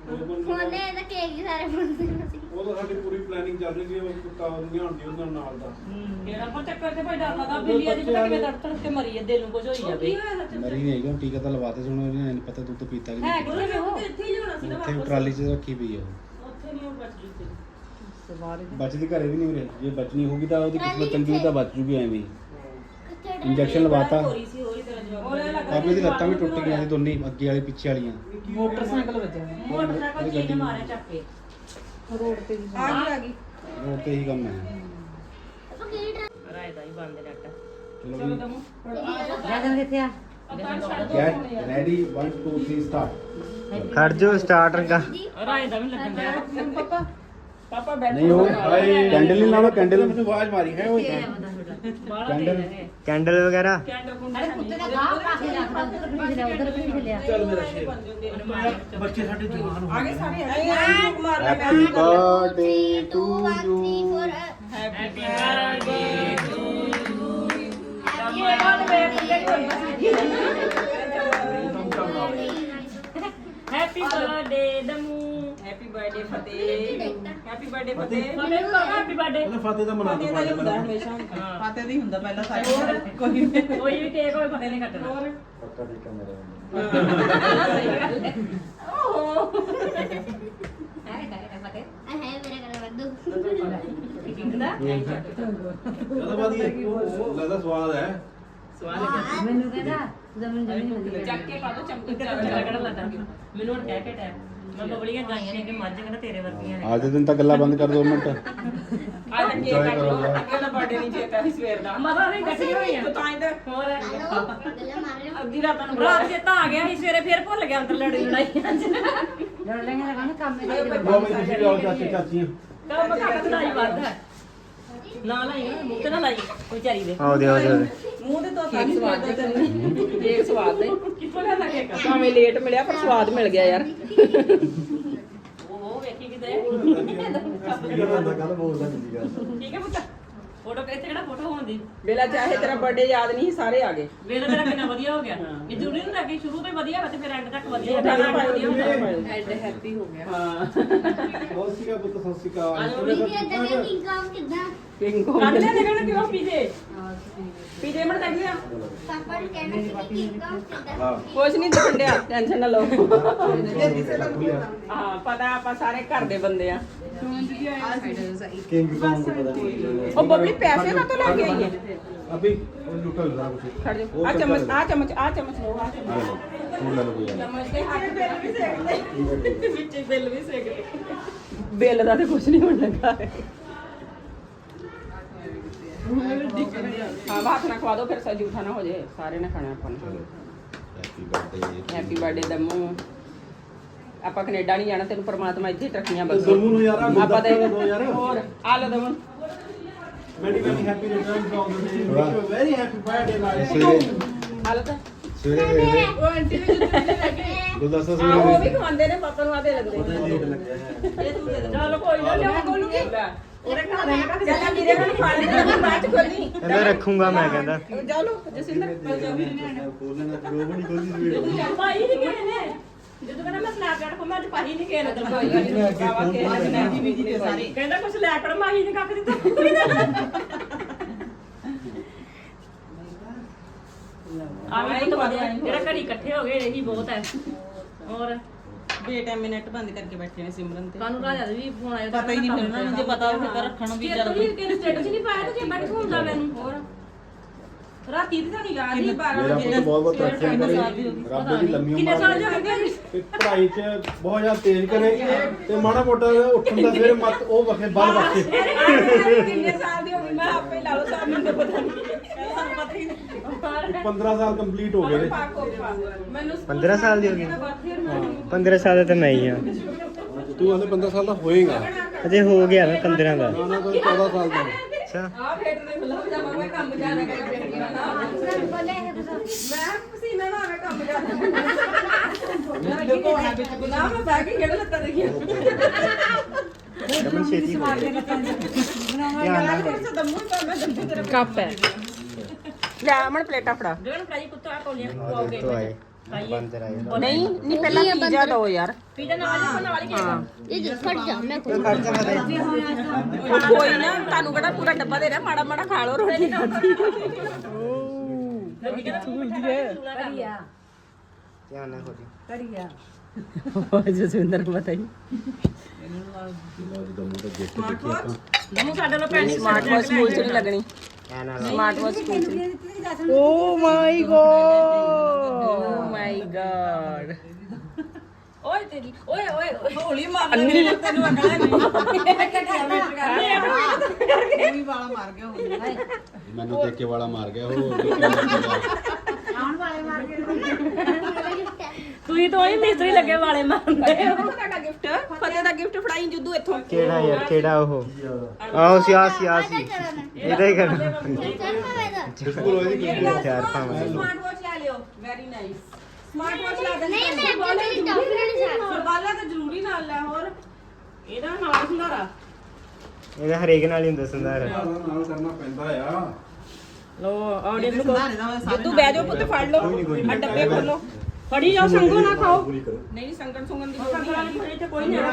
ਉਹਨੇ ਇਹਦਾ ਕੇਕ ਹੀ ਸਾਰੇ ਬਣਦੇ ਸੀ। ਉਹ ਤਾਂ ਸਾਡੀ ਪੂਰੀ ਪਲੈਨਿੰਗ ਚੱਲ ਰਹੀ ਸੀ ਉਹ ਕੁੱਤਾ ਨਹੀਂ ਹੁੰਦੀ ਉਹਨਾਂ ਨਾਲ ਦਾ। ਕਿਹੜਾ ਪਰ ਚੱਕਰ ਤੇ ਭਾਈ ਡਰ ਲੱਗਾ ਬਿੱਲੀ ਅੱਜ ਪਤਾ ਕਿਵੇਂ ਤੜਕ ਤੜਕ ਕੇ ਮਰੀ ਹੈ ਦਿਲ ਨੂੰ ਕੁਝ ਹੋਈ ਜਾਵੇ। ਮਰੀ ਨਹੀਂ ਹੈਗਾ ਟੀਕਾ ਤਾਂ ਲਵਾਤੇ ਸੁਣੋ ਇਹਨਾਂ ਨੇ ਪਤਾ ਦੁੱਧ ਪੀਤਾ ਕਿ ਹੈ ਨਹੀਂ ਕਿੱਥੇ ਵੇ ਉਹ ਇੱਥੇ ਹੀ ਲਿਆਉਣਾ ਸੀ ਨਾ ਉੱਥੇ ਵਾਪਸ। ਟਰਾਲੀ 'ਚ ਰੱਖੀ ਪਈ ਆ ਉਹ। ਉੱਥੇ ਨਹੀਂ ਉਹ ਬਚ ਗਈ ਸੀ। ਬਚਦੀ ਘਰੇ ਵੀ ਨਹੀਂ ਵੀਰੇ ਜੇ ਬਚਣੀ ਹੋਗੀ ਤਾਂ ਉਹਦੀ ਕਿਸਮਤ ਚੰਗੀ ਹੋਈ ਤਾਂ ਬਚ ਜੂਗੀ ਐਵੇਂ ਹੀ। ਕਿੱਥੇ ਇੰਜੈਕਸ਼ਨ ਲਵਾਤਾ। ਹੋਰੀ ਸੀ ਹੋਰੀ ਤਰ੍ਹਾਂ ਜਵਾਬ ਉਹਨੇ ਲੱਗਾ ਪਾਪੇ ਦੀ ਲੱਤਾਂ ਵੀ ਟੁੱਟ ਗਈਆਂ ਸੀ ਦੋਨੇ ਅੱਗੇ ਵਾਲੀ ਪਿੱਛੇ ਵਾਲੀਆਂ। ਮੋਟਰਸਾਈਕਲ ਵੱਜਿਆ ਮੋਟਰਸਾਈਕਲ ਜੀ ਨੇ। ਮਾਰਿਆ ਚੱਕ ਕੇ। ਆ ਗਈ ਆ ਗਈ। ਰੋਡ ਤੇ ਹੀ ਕੰਮ ਹੈ। ਆਪਾਂ ਕਿਹੜੀ ਡਰਾ ਰਾਏ ਦਾ ਹੀ ਬੰਦ ਨੱਟ ਚਲੋ ਵੀ। ਦਮੂ। ਗਗਨ ਕਿੱਥੇ ਆ। ਗੈਟ ਰੈਡੀ 1 2 3 ਸਟਾਰਟ ਖੜ ਜੋ ਸਟਾਰਟਰ ਦਾ ਵੀ ਲੱਗਣ ਡਿਆ ਪਾਪਾ। ਪਾਪਾ ਬੈਠ ਨਹੀਂ ਉਹ ਕੈਂਡਲ ਨਹੀਂ ਲਾਉਣਾ ਕੈਂਡਲ ਮੈਨੂੰ ਆਵਾਜ਼ ਮਾਰੀ ਹੈ ਓਏ ਬਾਹਲਾ ਦੇ ਰਹੇ ਕੈਂਡਲ ਵਗੈਰਾ ਕੈਂਡਲ ਕੁੰਡਾ ਕੁੱਤੇ ਦਾ ਗਾਹ ਪਾ ਕੇ ਰੱਖਦਾ ਉਧਰ ਵੀ ਲਿਆ ਉਧਰ ਵੀ ਲਿਆ ਚੱਲ ਮੇਰਾ ਸ਼ੇਰ ਬੱਚੇ ਸਾਡੇ ਜਵਾਨ ਹੋ ਆਗੇ ਸਾਰੇ ਆਏ ਮਾਰਨਾ happy birthday to you happy birthday to you ਇਹ ਵਾਲ ਵੇ happy birthday Damu happy birthday Fateh happy birthday Fateh Fateh ਨੂੰ ਹੈਪੀ ਬਰਥਡੇ ਉਹਦਾ ਫਤਿਹ ਦਾ ਮਨਾ ਫਤਿਹ ਦਾ ਹੀ ਹੁੰਦਾ ਹਮੇਸ਼ਾ ਫਾਤੇ ਦੀ ਹੁੰਦਾ ਪਹਿਲਾਂ ਸਾਰੇ। ਕੋਈ ਵੀ ਕੋਈ ਵੀ ਕੇਕ ਹੋਏ ਫਤਿਹ ਨੇ ਕੱਟਣਾ ਪੱਕਾ ਠੀਕ ਹੈ ਮੇਰਾ। ਹੈ। ਮੇਰੇ ਘਰ ਵੱਦੂ ਉਹਦਾ ਬਾਅਦ ਇਹ ਲੱਗਦਾ ਸਵਾਦ ਹੈ ਮੈਨੂੰ ਕਹਿੰਦਾ ਜ਼ਮੀਨ ਜ਼ਮੀਨ ਚੱਕ ਕੇ ਪਾ ਦੋ ਚਮਚ ਚਮਚ ਲੱਗਣਾ ਲੱਗਾ ਮੈਨੂੰ ਹੁਣ ਕਹਿ ਕੇ ਟਾਈਮ। ਮੈਂ ਬਬਲੀਆਂ ਗਾਈਆਂ ਨੇ ਕਿ ਮੱਝ ਕਹਿੰਦਾ ਤੇਰੇ ਵਰਗੀਆਂ ਨੇ। ਅੱਜ ਦੇ ਦਿਨ ਤਾਂ ਗੱਲਾਂ ਬੰਦ ਕਰ ਦੋ ਮਿੰਟ। ਅੱਜ ਅੱਗੇ ਕੱਟ ਲਓ ਅੱਗੇ ਦਾ। ਬਰਥਡੇ ਨਹੀਂ ਚੇਤਾ ਸੀ ਸਵੇਰ ਦਾ। ਮਜ਼ਾ ਨਹੀਂ ਕੱਟੀ ਹੋਈ ਆ ਤੂੰ ਇਹਦਾ ਹੋਰ। ਮਾਰ ਅੱਧੀ ਰਾਤ ਨੂੰ ਰਾਤ ਜੇ ਤਾਂ ਆ ਗਿਆ ਸੀ ਸਵੇਰੇ ਫੇਰ ਭੁੱਲ ਗਿਆ ਅੰਦਰ ਲੜੀ ਲੜਾਈਆਂ ਚ ਲੋ ਲੋ ਬਈ ਤੁਸੀਂ ਵੀ ਆਓ ਚਾਚੀ ਚਾਚੀਆਂ ਕੰਮ ਘੱਟ ਲੜਾਈ ਵੱਧ ਹੈ ਨਾ ਲਾਈ ਨਾ ਮੁੱਕ ਨਾ ਲਾਈ ਕੋਈ ਚਾਰੀ ਦੇ। ਆਉਦੇ ਆਉਦੇ ਆਉਦੇ ਮੂੰਹ ਦੇ ਤੋਂ ਤਾਂ ਸਵਾਦ ਦਾ। ਕੇਕ ਸਵਾਦ ਦੇ। ਕਿੱਥੋਂ ਲਿਆਂਦਾ ਕੇਕ? ਭਾਵੇਂ ਲੇਟ ਮਿਲਿਆ ਪਰ ਸਵਾਦ ਮਿਲ ਗਿਆ ਯਾਰ। ਉਹ ਵੇਖੀ ਕਿਤੇ। ਗੱਲ ਬੋਲਦਾ ਨਹੀਂ ਠੀਕ ਹੈ ਪੁੱਤ। ਫੋਟੋ ਇੱਥੇ ਕਿਹੜਾ ਫੋਟੋ ਹੋਣ ਦੀ। ਵੇਲਾ ਚਾਹੇ ਤੇਰਾ ਬਰਥਡੇ ਯਾਦ ਨਹੀਂ ਸੀ, ਸਾਰੇ ਆ ਗਏ। ਵੇਲਾ ਤੇਰਾ ਕਿੰਨਾ ਵਧੀਆ ਹੋ ਗਿਆ। ਇਹ ਜ਼ਰੂਰੀ ਨਹੀਂ ਲੱਗੀ ਸ਼ੁਰੂ ਤੋਂ ਹੀ ਵਧੀਆ ਵਾ ਤੇ ਫਿਰ ਐਂਡ ਤੱਕ ਵਧੀਆ ਤਾਂ ਵਧੀਆ ਪਾਇਓ, ਇਹ ਤਾਂ ਪਾਇਓ। ਹੈਡ ਹੈਪੀ ਹੋ ਗਿਆ। ਹਾਂ। ਬਹੁਤ ਸੀਗਾ ਪੁੱਤ ਸਤਿ ਸ਼੍ਰੀ ਅਕਾਲ। ਕਿੰਗ ਕਾਮ ਕਿੱਦਾਂ? ਕਿੰਗ ਕੱਢ ਲੈ ਕਿਉਂ ਪੀਜੇ? ਪੀਜੇ ਮੜ ਕੱਢ ਲਿਆ ਪਾਪਾ ਨੂੰ ਕਹਿਣਾ ਸੀ ਕਿ ਕਿੰਗ ਕਾਮ ਕਿੱਦਾਂ ਕੁਛ ਨਹੀਂ ਦਿਖੰਡਿਆ ਟੈਨਸ਼ਨ ਨਾ ਲਓ। ਹਾਂ ਪਤਾ ਆਪਾਂ ਸਾਰੇ ਘਰ ਦੇ ਬੰਦੇ ਆ। ਕਿੰਗ ਕੌਮ ਨੂੰ ਪਤਾ ਉਹ ਬਬਲੀ ਪੈਸੇ ਨਾ ਤੋਂ ਲੈ ਕੇ ਆਈ ਹੈ ਅਭੀ ਉਹ ਲੁਕਾ ਜ਼ਰਾ ਕੁਛ। ਖੜ ਜਾ। ਆ ਚਮਚ ਆ। ਚਮਚ ਆ ਚਮਚ ਲਓ ਆ ਚਮਚ। ਲੈ ਲਓ ਕੋਈ ਗੱਲ ਚਮਚ ਦੇ ਹੱਥ ਬਿੱਲ ਵੀ ਸੇਕਦੇ ਵਿੱਚ ਬਿੱਲ ਵੀ ਸੇਕਦੇ ਬਿੱਲ ਦਾ ਤੇ ਕੁਝ ਨਹੀਂ ਹੋਣ ਲੱਗਾ। ਹਾਂ ਬਾਤ ਨਾ ਖਵਾ ਦੋ ਫਿਰ ਸਜੀ ਉਠਾਣਾ ਹੋ ਜੇ ਸਾਰੇ ਨੇ ਖਾਣਾ ਆਪਾਂ ਨੇ। Happy birthday happy birthday Damu. ਆਪਾਂ ਕੈਨੇਡਾ ਨਹੀਂ ਜਾਣਾ ਤੈਨੂੰ ਪ੍ਰਮਾਤਮਾ ਇੱਥੇ ਹੀ ਤਰੱਕੀਆਂ ਦਮੂ ਬਖਸ਼ੇ। ਨੂੰ ਯਾਰ ਆਹ ਆਪਾਂ ਤੇ ਦੋ ਯਾਰ। ਹੋਰ ਆ ਲਓ Daman many many happy return from the day very happy birthday my ਸਵੇਰੇ ਆ ਲਓ ਤਾਂ। ਸਵੇਰੇ ਵੇਲੇ ਉਹ ਆਂਟੀ ਵੀ ਜਿੱਥੇ ਲੈ ਕੇ ਗੁਲਦਸਤਾ ਹਾਂ ਉਹ ਵੀ ਸਵੇਰੇ ਖਵਾਉਂਦੇ ਨੇ ਪਾਪਾ ਨੂੰ ਆਦੇ ਲੱਗਦੇ ਹੈ ਇਹ ਤੂੰ ਦੇ ਦੇ। ਚੱਲ ਕੋਈ ਨਾ ਲਿਆ ਕੋਲ ਕੀ? ਉਹਦੇ ਘਰ ਦੇ ਨਾ ਚੱਲ ਵੀਰੇ ਨੂੰ ਫੜ ਲੈ ਬਾਅਦ ਚ ਖੋਲੀ। ਕਹਿੰਦਾ ਰੱਖੂੰਗਾ ਮੈਂ ਕਹਿੰਦਾ। ਜਾ ਲੋ ਜਸਿੰਦਰ ਖੋਲਣਾ ਗਰੋਬ ਨਹੀਂ ਖੋਲਦੀ ਸਵੇਰੇ ਭਾਈ ਨਹੀਂ ਗਏ ਨੇ ਜਦੋਂ ਕਹਿੰਦਾ ਮੈਂ ਸਨੈਪਚੈਟ ਖੋਲ ਮੈਂ ਅੱਜ ਪਾਈ ਨਹੀਂ ਗਏ ਨੇ ਤਾਂ ਭਾਈ ਬਾਬਾ ਕੇ ਅੱਜ ਵੀ ਜੀ ਸਾਰੇ ਕਹਿੰਦਾ ਕੁਛ ਲੈ ਕੜ ਮਾਹੀ ਨੇ ਕੱਖ ਦਿੱਤਾ। ਆਵੇਂ ਪੁੱਤ ਵਧੀਆ ਜਿਹੜਾ ਘੜੀ ਇਕੱਠੇ ਹੋ ਗਏ ਇਹੀ ਬਹੁਤ ਹੈ। ਹੋਰ? ਬੇਟਾ ਮਿੰਟ ਬੰਦ ਕਰਕੇ ਬੈਠੇ ਨੇ ਸਿਮਰਨ ਤੇ। ਕਾਨੂੰ ਰਾਜਾ ਦੇ ਵੀ ਫੋਨ ਆਇਆ ਪਤਾ ਹੀ ਨਹੀਂ ਫਿਰ ਉਹਨਾਂ ਨੂੰ ਜੇ ਪਤਾ ਹੋਵੇ ਤਾਂ ਰੱਖਣ ਵੀ ਜੇ ਜਦ ਤੁਸੀਂ ਸਟੇਟਸ ਨਹੀਂ ਪਾਇਆ ਤੇ ਜੇ ਬੈਠ ਕੇ ਹੁੰਦਾ ਮੈਨੂੰ? ਹੋਰ। ਰਾਤੀ ਤਾਂ ਨਹੀਂ ਯਾਦ ਹੀ 12 ਮੇਰਾ ਵਜੇ। ਪੁੱਤ ਬਹੁਤ ਬਹੁਤ ਤਰੱਕੀਆਂ ਕਰੇ। ਰੱਬ ਦੀ ਲੰਮੀ ਕਿੰਨੇ ਉਮਰ ਸਾਲ ਦੇ ਦੇ ਹੋ ਗਏ ਤੇ ਪੜ੍ਹਾਈ 'ਚ ਬਹੁਤ ਜ਼ਿਆਦਾ ਤੇਜ਼ ਕਰੇ ਤੇ ਮਾੜਾ ਮੋਟਾ ਉੱਠਣ ਦਾ ਸਵੇਰੇ ਮਤ ਉਹ ਵਖੇ ਬਲ ਵਖੇ ਕਿੰਨੇ ਸਾਲ ਦੀ ਹੋ ਗਈ? ਮੈਂ ਆਪੇ ਲਾ ਲਓ ਸਾਹ ਮੈਨੂੰ ਤਾਂ ਪਤਾ ਨਹੀਂ। 15 ਸਾਲ ਕੰਪਲੀਟ ਹੋ ਗਏ ਨੇ। ਮੈਨੂੰ 15 ਸਾਲ ਦੀ ਹੋ ਗਈ। 15 ਸਾਲ ਦਾ ਤਾਂ ਮੈਂ ਹੀ ਆ। ਤੂੰ ਹਲੇ 15 ਸਾਲ ਦਾ ਹੋਏਗਾ। ਅਜੇ ਹੋ ਗਿਆ ਮੈਂ 15 ਦਾ। ਨਾ ਨਾ ਕੋਈ 14 ਸਾਲ ਦਾ। ਅੱਛਾ। ਆ ਫੇਟ ਦੇ ਖੁੱਲਾ ਪਜਾਮਾ ਮੈਂ ਕੰਮ ਜ਼ਿਆਦਾ ਕਰ ਬੈਠੀ ਹਾਂ ਨਾ ਬੋਲੇ ਹੈ ਤਾਂ ਮੈਂ ਪਸੀਨਾ ਨਾ ਆਵੇ ਕੰਮ ਮੈਂ ਦੇਖੋ ਆ ਵਿੱਚ ਨਾ ਮੈਂ ਬੈਗ ਹੀ ਖੇਡ ਲੱਤਾਂ ਦੇਖੀਆਂ? ਦਮਨ ਛੇਤੀ ਹੋ। ਗਿਆ ਧਿਆਨ ਨਾਲ ਕੱਪ ਹੈ ਲੈ ਅਮਨ ਪਲੇਟਾਂ ਫੜਾ ਜਿਹੜਾ ਫਰਾਈ ਕੁੱਤਾ ਕੋਲੀਆਂ ਆਹ ਦੇਖੋ ਆਏ ਬੰਦਰ ਆਏ ਨਹੀਂ ਨਹੀਂ ਪਹਿਲਾਂ ਪੀਜ਼ਾ ਦੋ ਯਾਰ। ਪੀਜਾ ਨਾਲ ਹੀ ਬਣਾ ਵਾਲੀ ਕੇਕ ਇਹ ਜੀ ਫਟ ਜਾ ਮੈਂ ਕੋਈ ਖਰਚਾ ਕੋਈ ਨਾ ਤੁਹਾਨੂੰ ਕਿਹੜਾ ਪੂਰਾ ਡੱਬਾ ਦੇ ਰਿਹਾ? ਮਾੜਾ ਮਾੜਾ ਖਾ ਲਓ ਰੋਟੀ। ਧਿਆਨ ਨਾਲ ਹੋ ਜੀ ਜਸਵਿੰਦਰ ਨੂੰ ਪਤਾ ਹੀ ਦਮੂ ਸਾਡੇ ਲੋ ਪੈਂਟ ਸਮਾਰਟ ਵਾਚ ਸਕੂਲ ਚ ਨਹੀਂ ਲੱਗਣੀ। ਨਾਲ ਸਮਾਰਟ ਵਾਚ ਸਕੂਲ ਚ ਓ ਮਾਈ ਗੋਡ ਓ ਮਾਈ ਗੋਡ ਓਏ ਤੇਰੀ ਓਏ ਓਏ ਹੌਲੀ ਮਾਰ ਲੈ। ਤੈਨੂੰ ਅਗਲਾ ਨਹੀਂ ਵੀ ਵਾਲਾ ਮਾਰ ਗਿਆ ਹੋਊਗਾ ਮੈਨੂੰ ਦੇਖ ਕੇ ਵਾਲਾ ਮਾਰ ਗਿਆ ਉਹ ਤੁਸੀਂ ਤਾਂ ਉਹੀ ਮਿਸਤਰੀ ਲੱਗੇ ਵਾਲੇ ਮਾਰਦੇ ਹੋ। ਫਤਿਹ ਦਾ ਗਿਫਟ ਫਤਿਹ ਦਾ ਗਿਫਟ ਫੜਾਈ ਜੁੱਦੂ ਇੱਥੋਂ। ਕਿਹੜਾ ਯਾਰ ਕਿਹੜਾ ਉਹ? ਆਹ ਸਿਆ ਸਿਆ ਸੀ ਇਹਦਾ ਹੀ ਕਰਨਾ। ਚਾਰ ਭਾਵੇਂ ਸਮਾਰਟ ਵਾਚ ਲੈ ਲਿਓ। ਵੈਰੀ ਨਾਈਸ ਸਮਾਰਟ ਵਾਚ ਲੈ ਦੇ ਨਹੀਂ ਮੈਂ ਮੇਰੀ ਟੌਫੀ ਨਹੀਂ ਸਾਥ ਸਰਬਾਲਾ ਤਾਂ ਜ਼ਰੂਰੀ ਨਾਲ ਲੈ ਹੋਰ? ਇਹਦਾ ਨਾਲ ਸੰਧਾਰਾ। ਇਹਦਾ ਹਰੇਕ ਨਾਲ ਹੀ ਹੁੰਦਾ ਸੰਦਾਰ ਨਾਲ ਕਰਨਾ ਪੈਂਦਾ ਆ। ਲੋ ਆਡੀਅנס ਨੂੰ ਸੰਧਾਰੇ ਕਹੋ ਜਿੱਦੂ ਬਹਿ ਜਾਓ ਪੁੱਤ ਫੜ ਲਓ। ਆ ਡੱਬੇ ਖੋਲੋ। ਫੜੀ ਜਾਓ ਸੰਗੋ ਨਾ ਖਾਓ। ਨਹੀਂ ਸੰਗਣ ਸੁੰਗਣ ਦੀ ਲੋੜ ਨਹੀਂ ਕੋਈ ਨਹੀਂ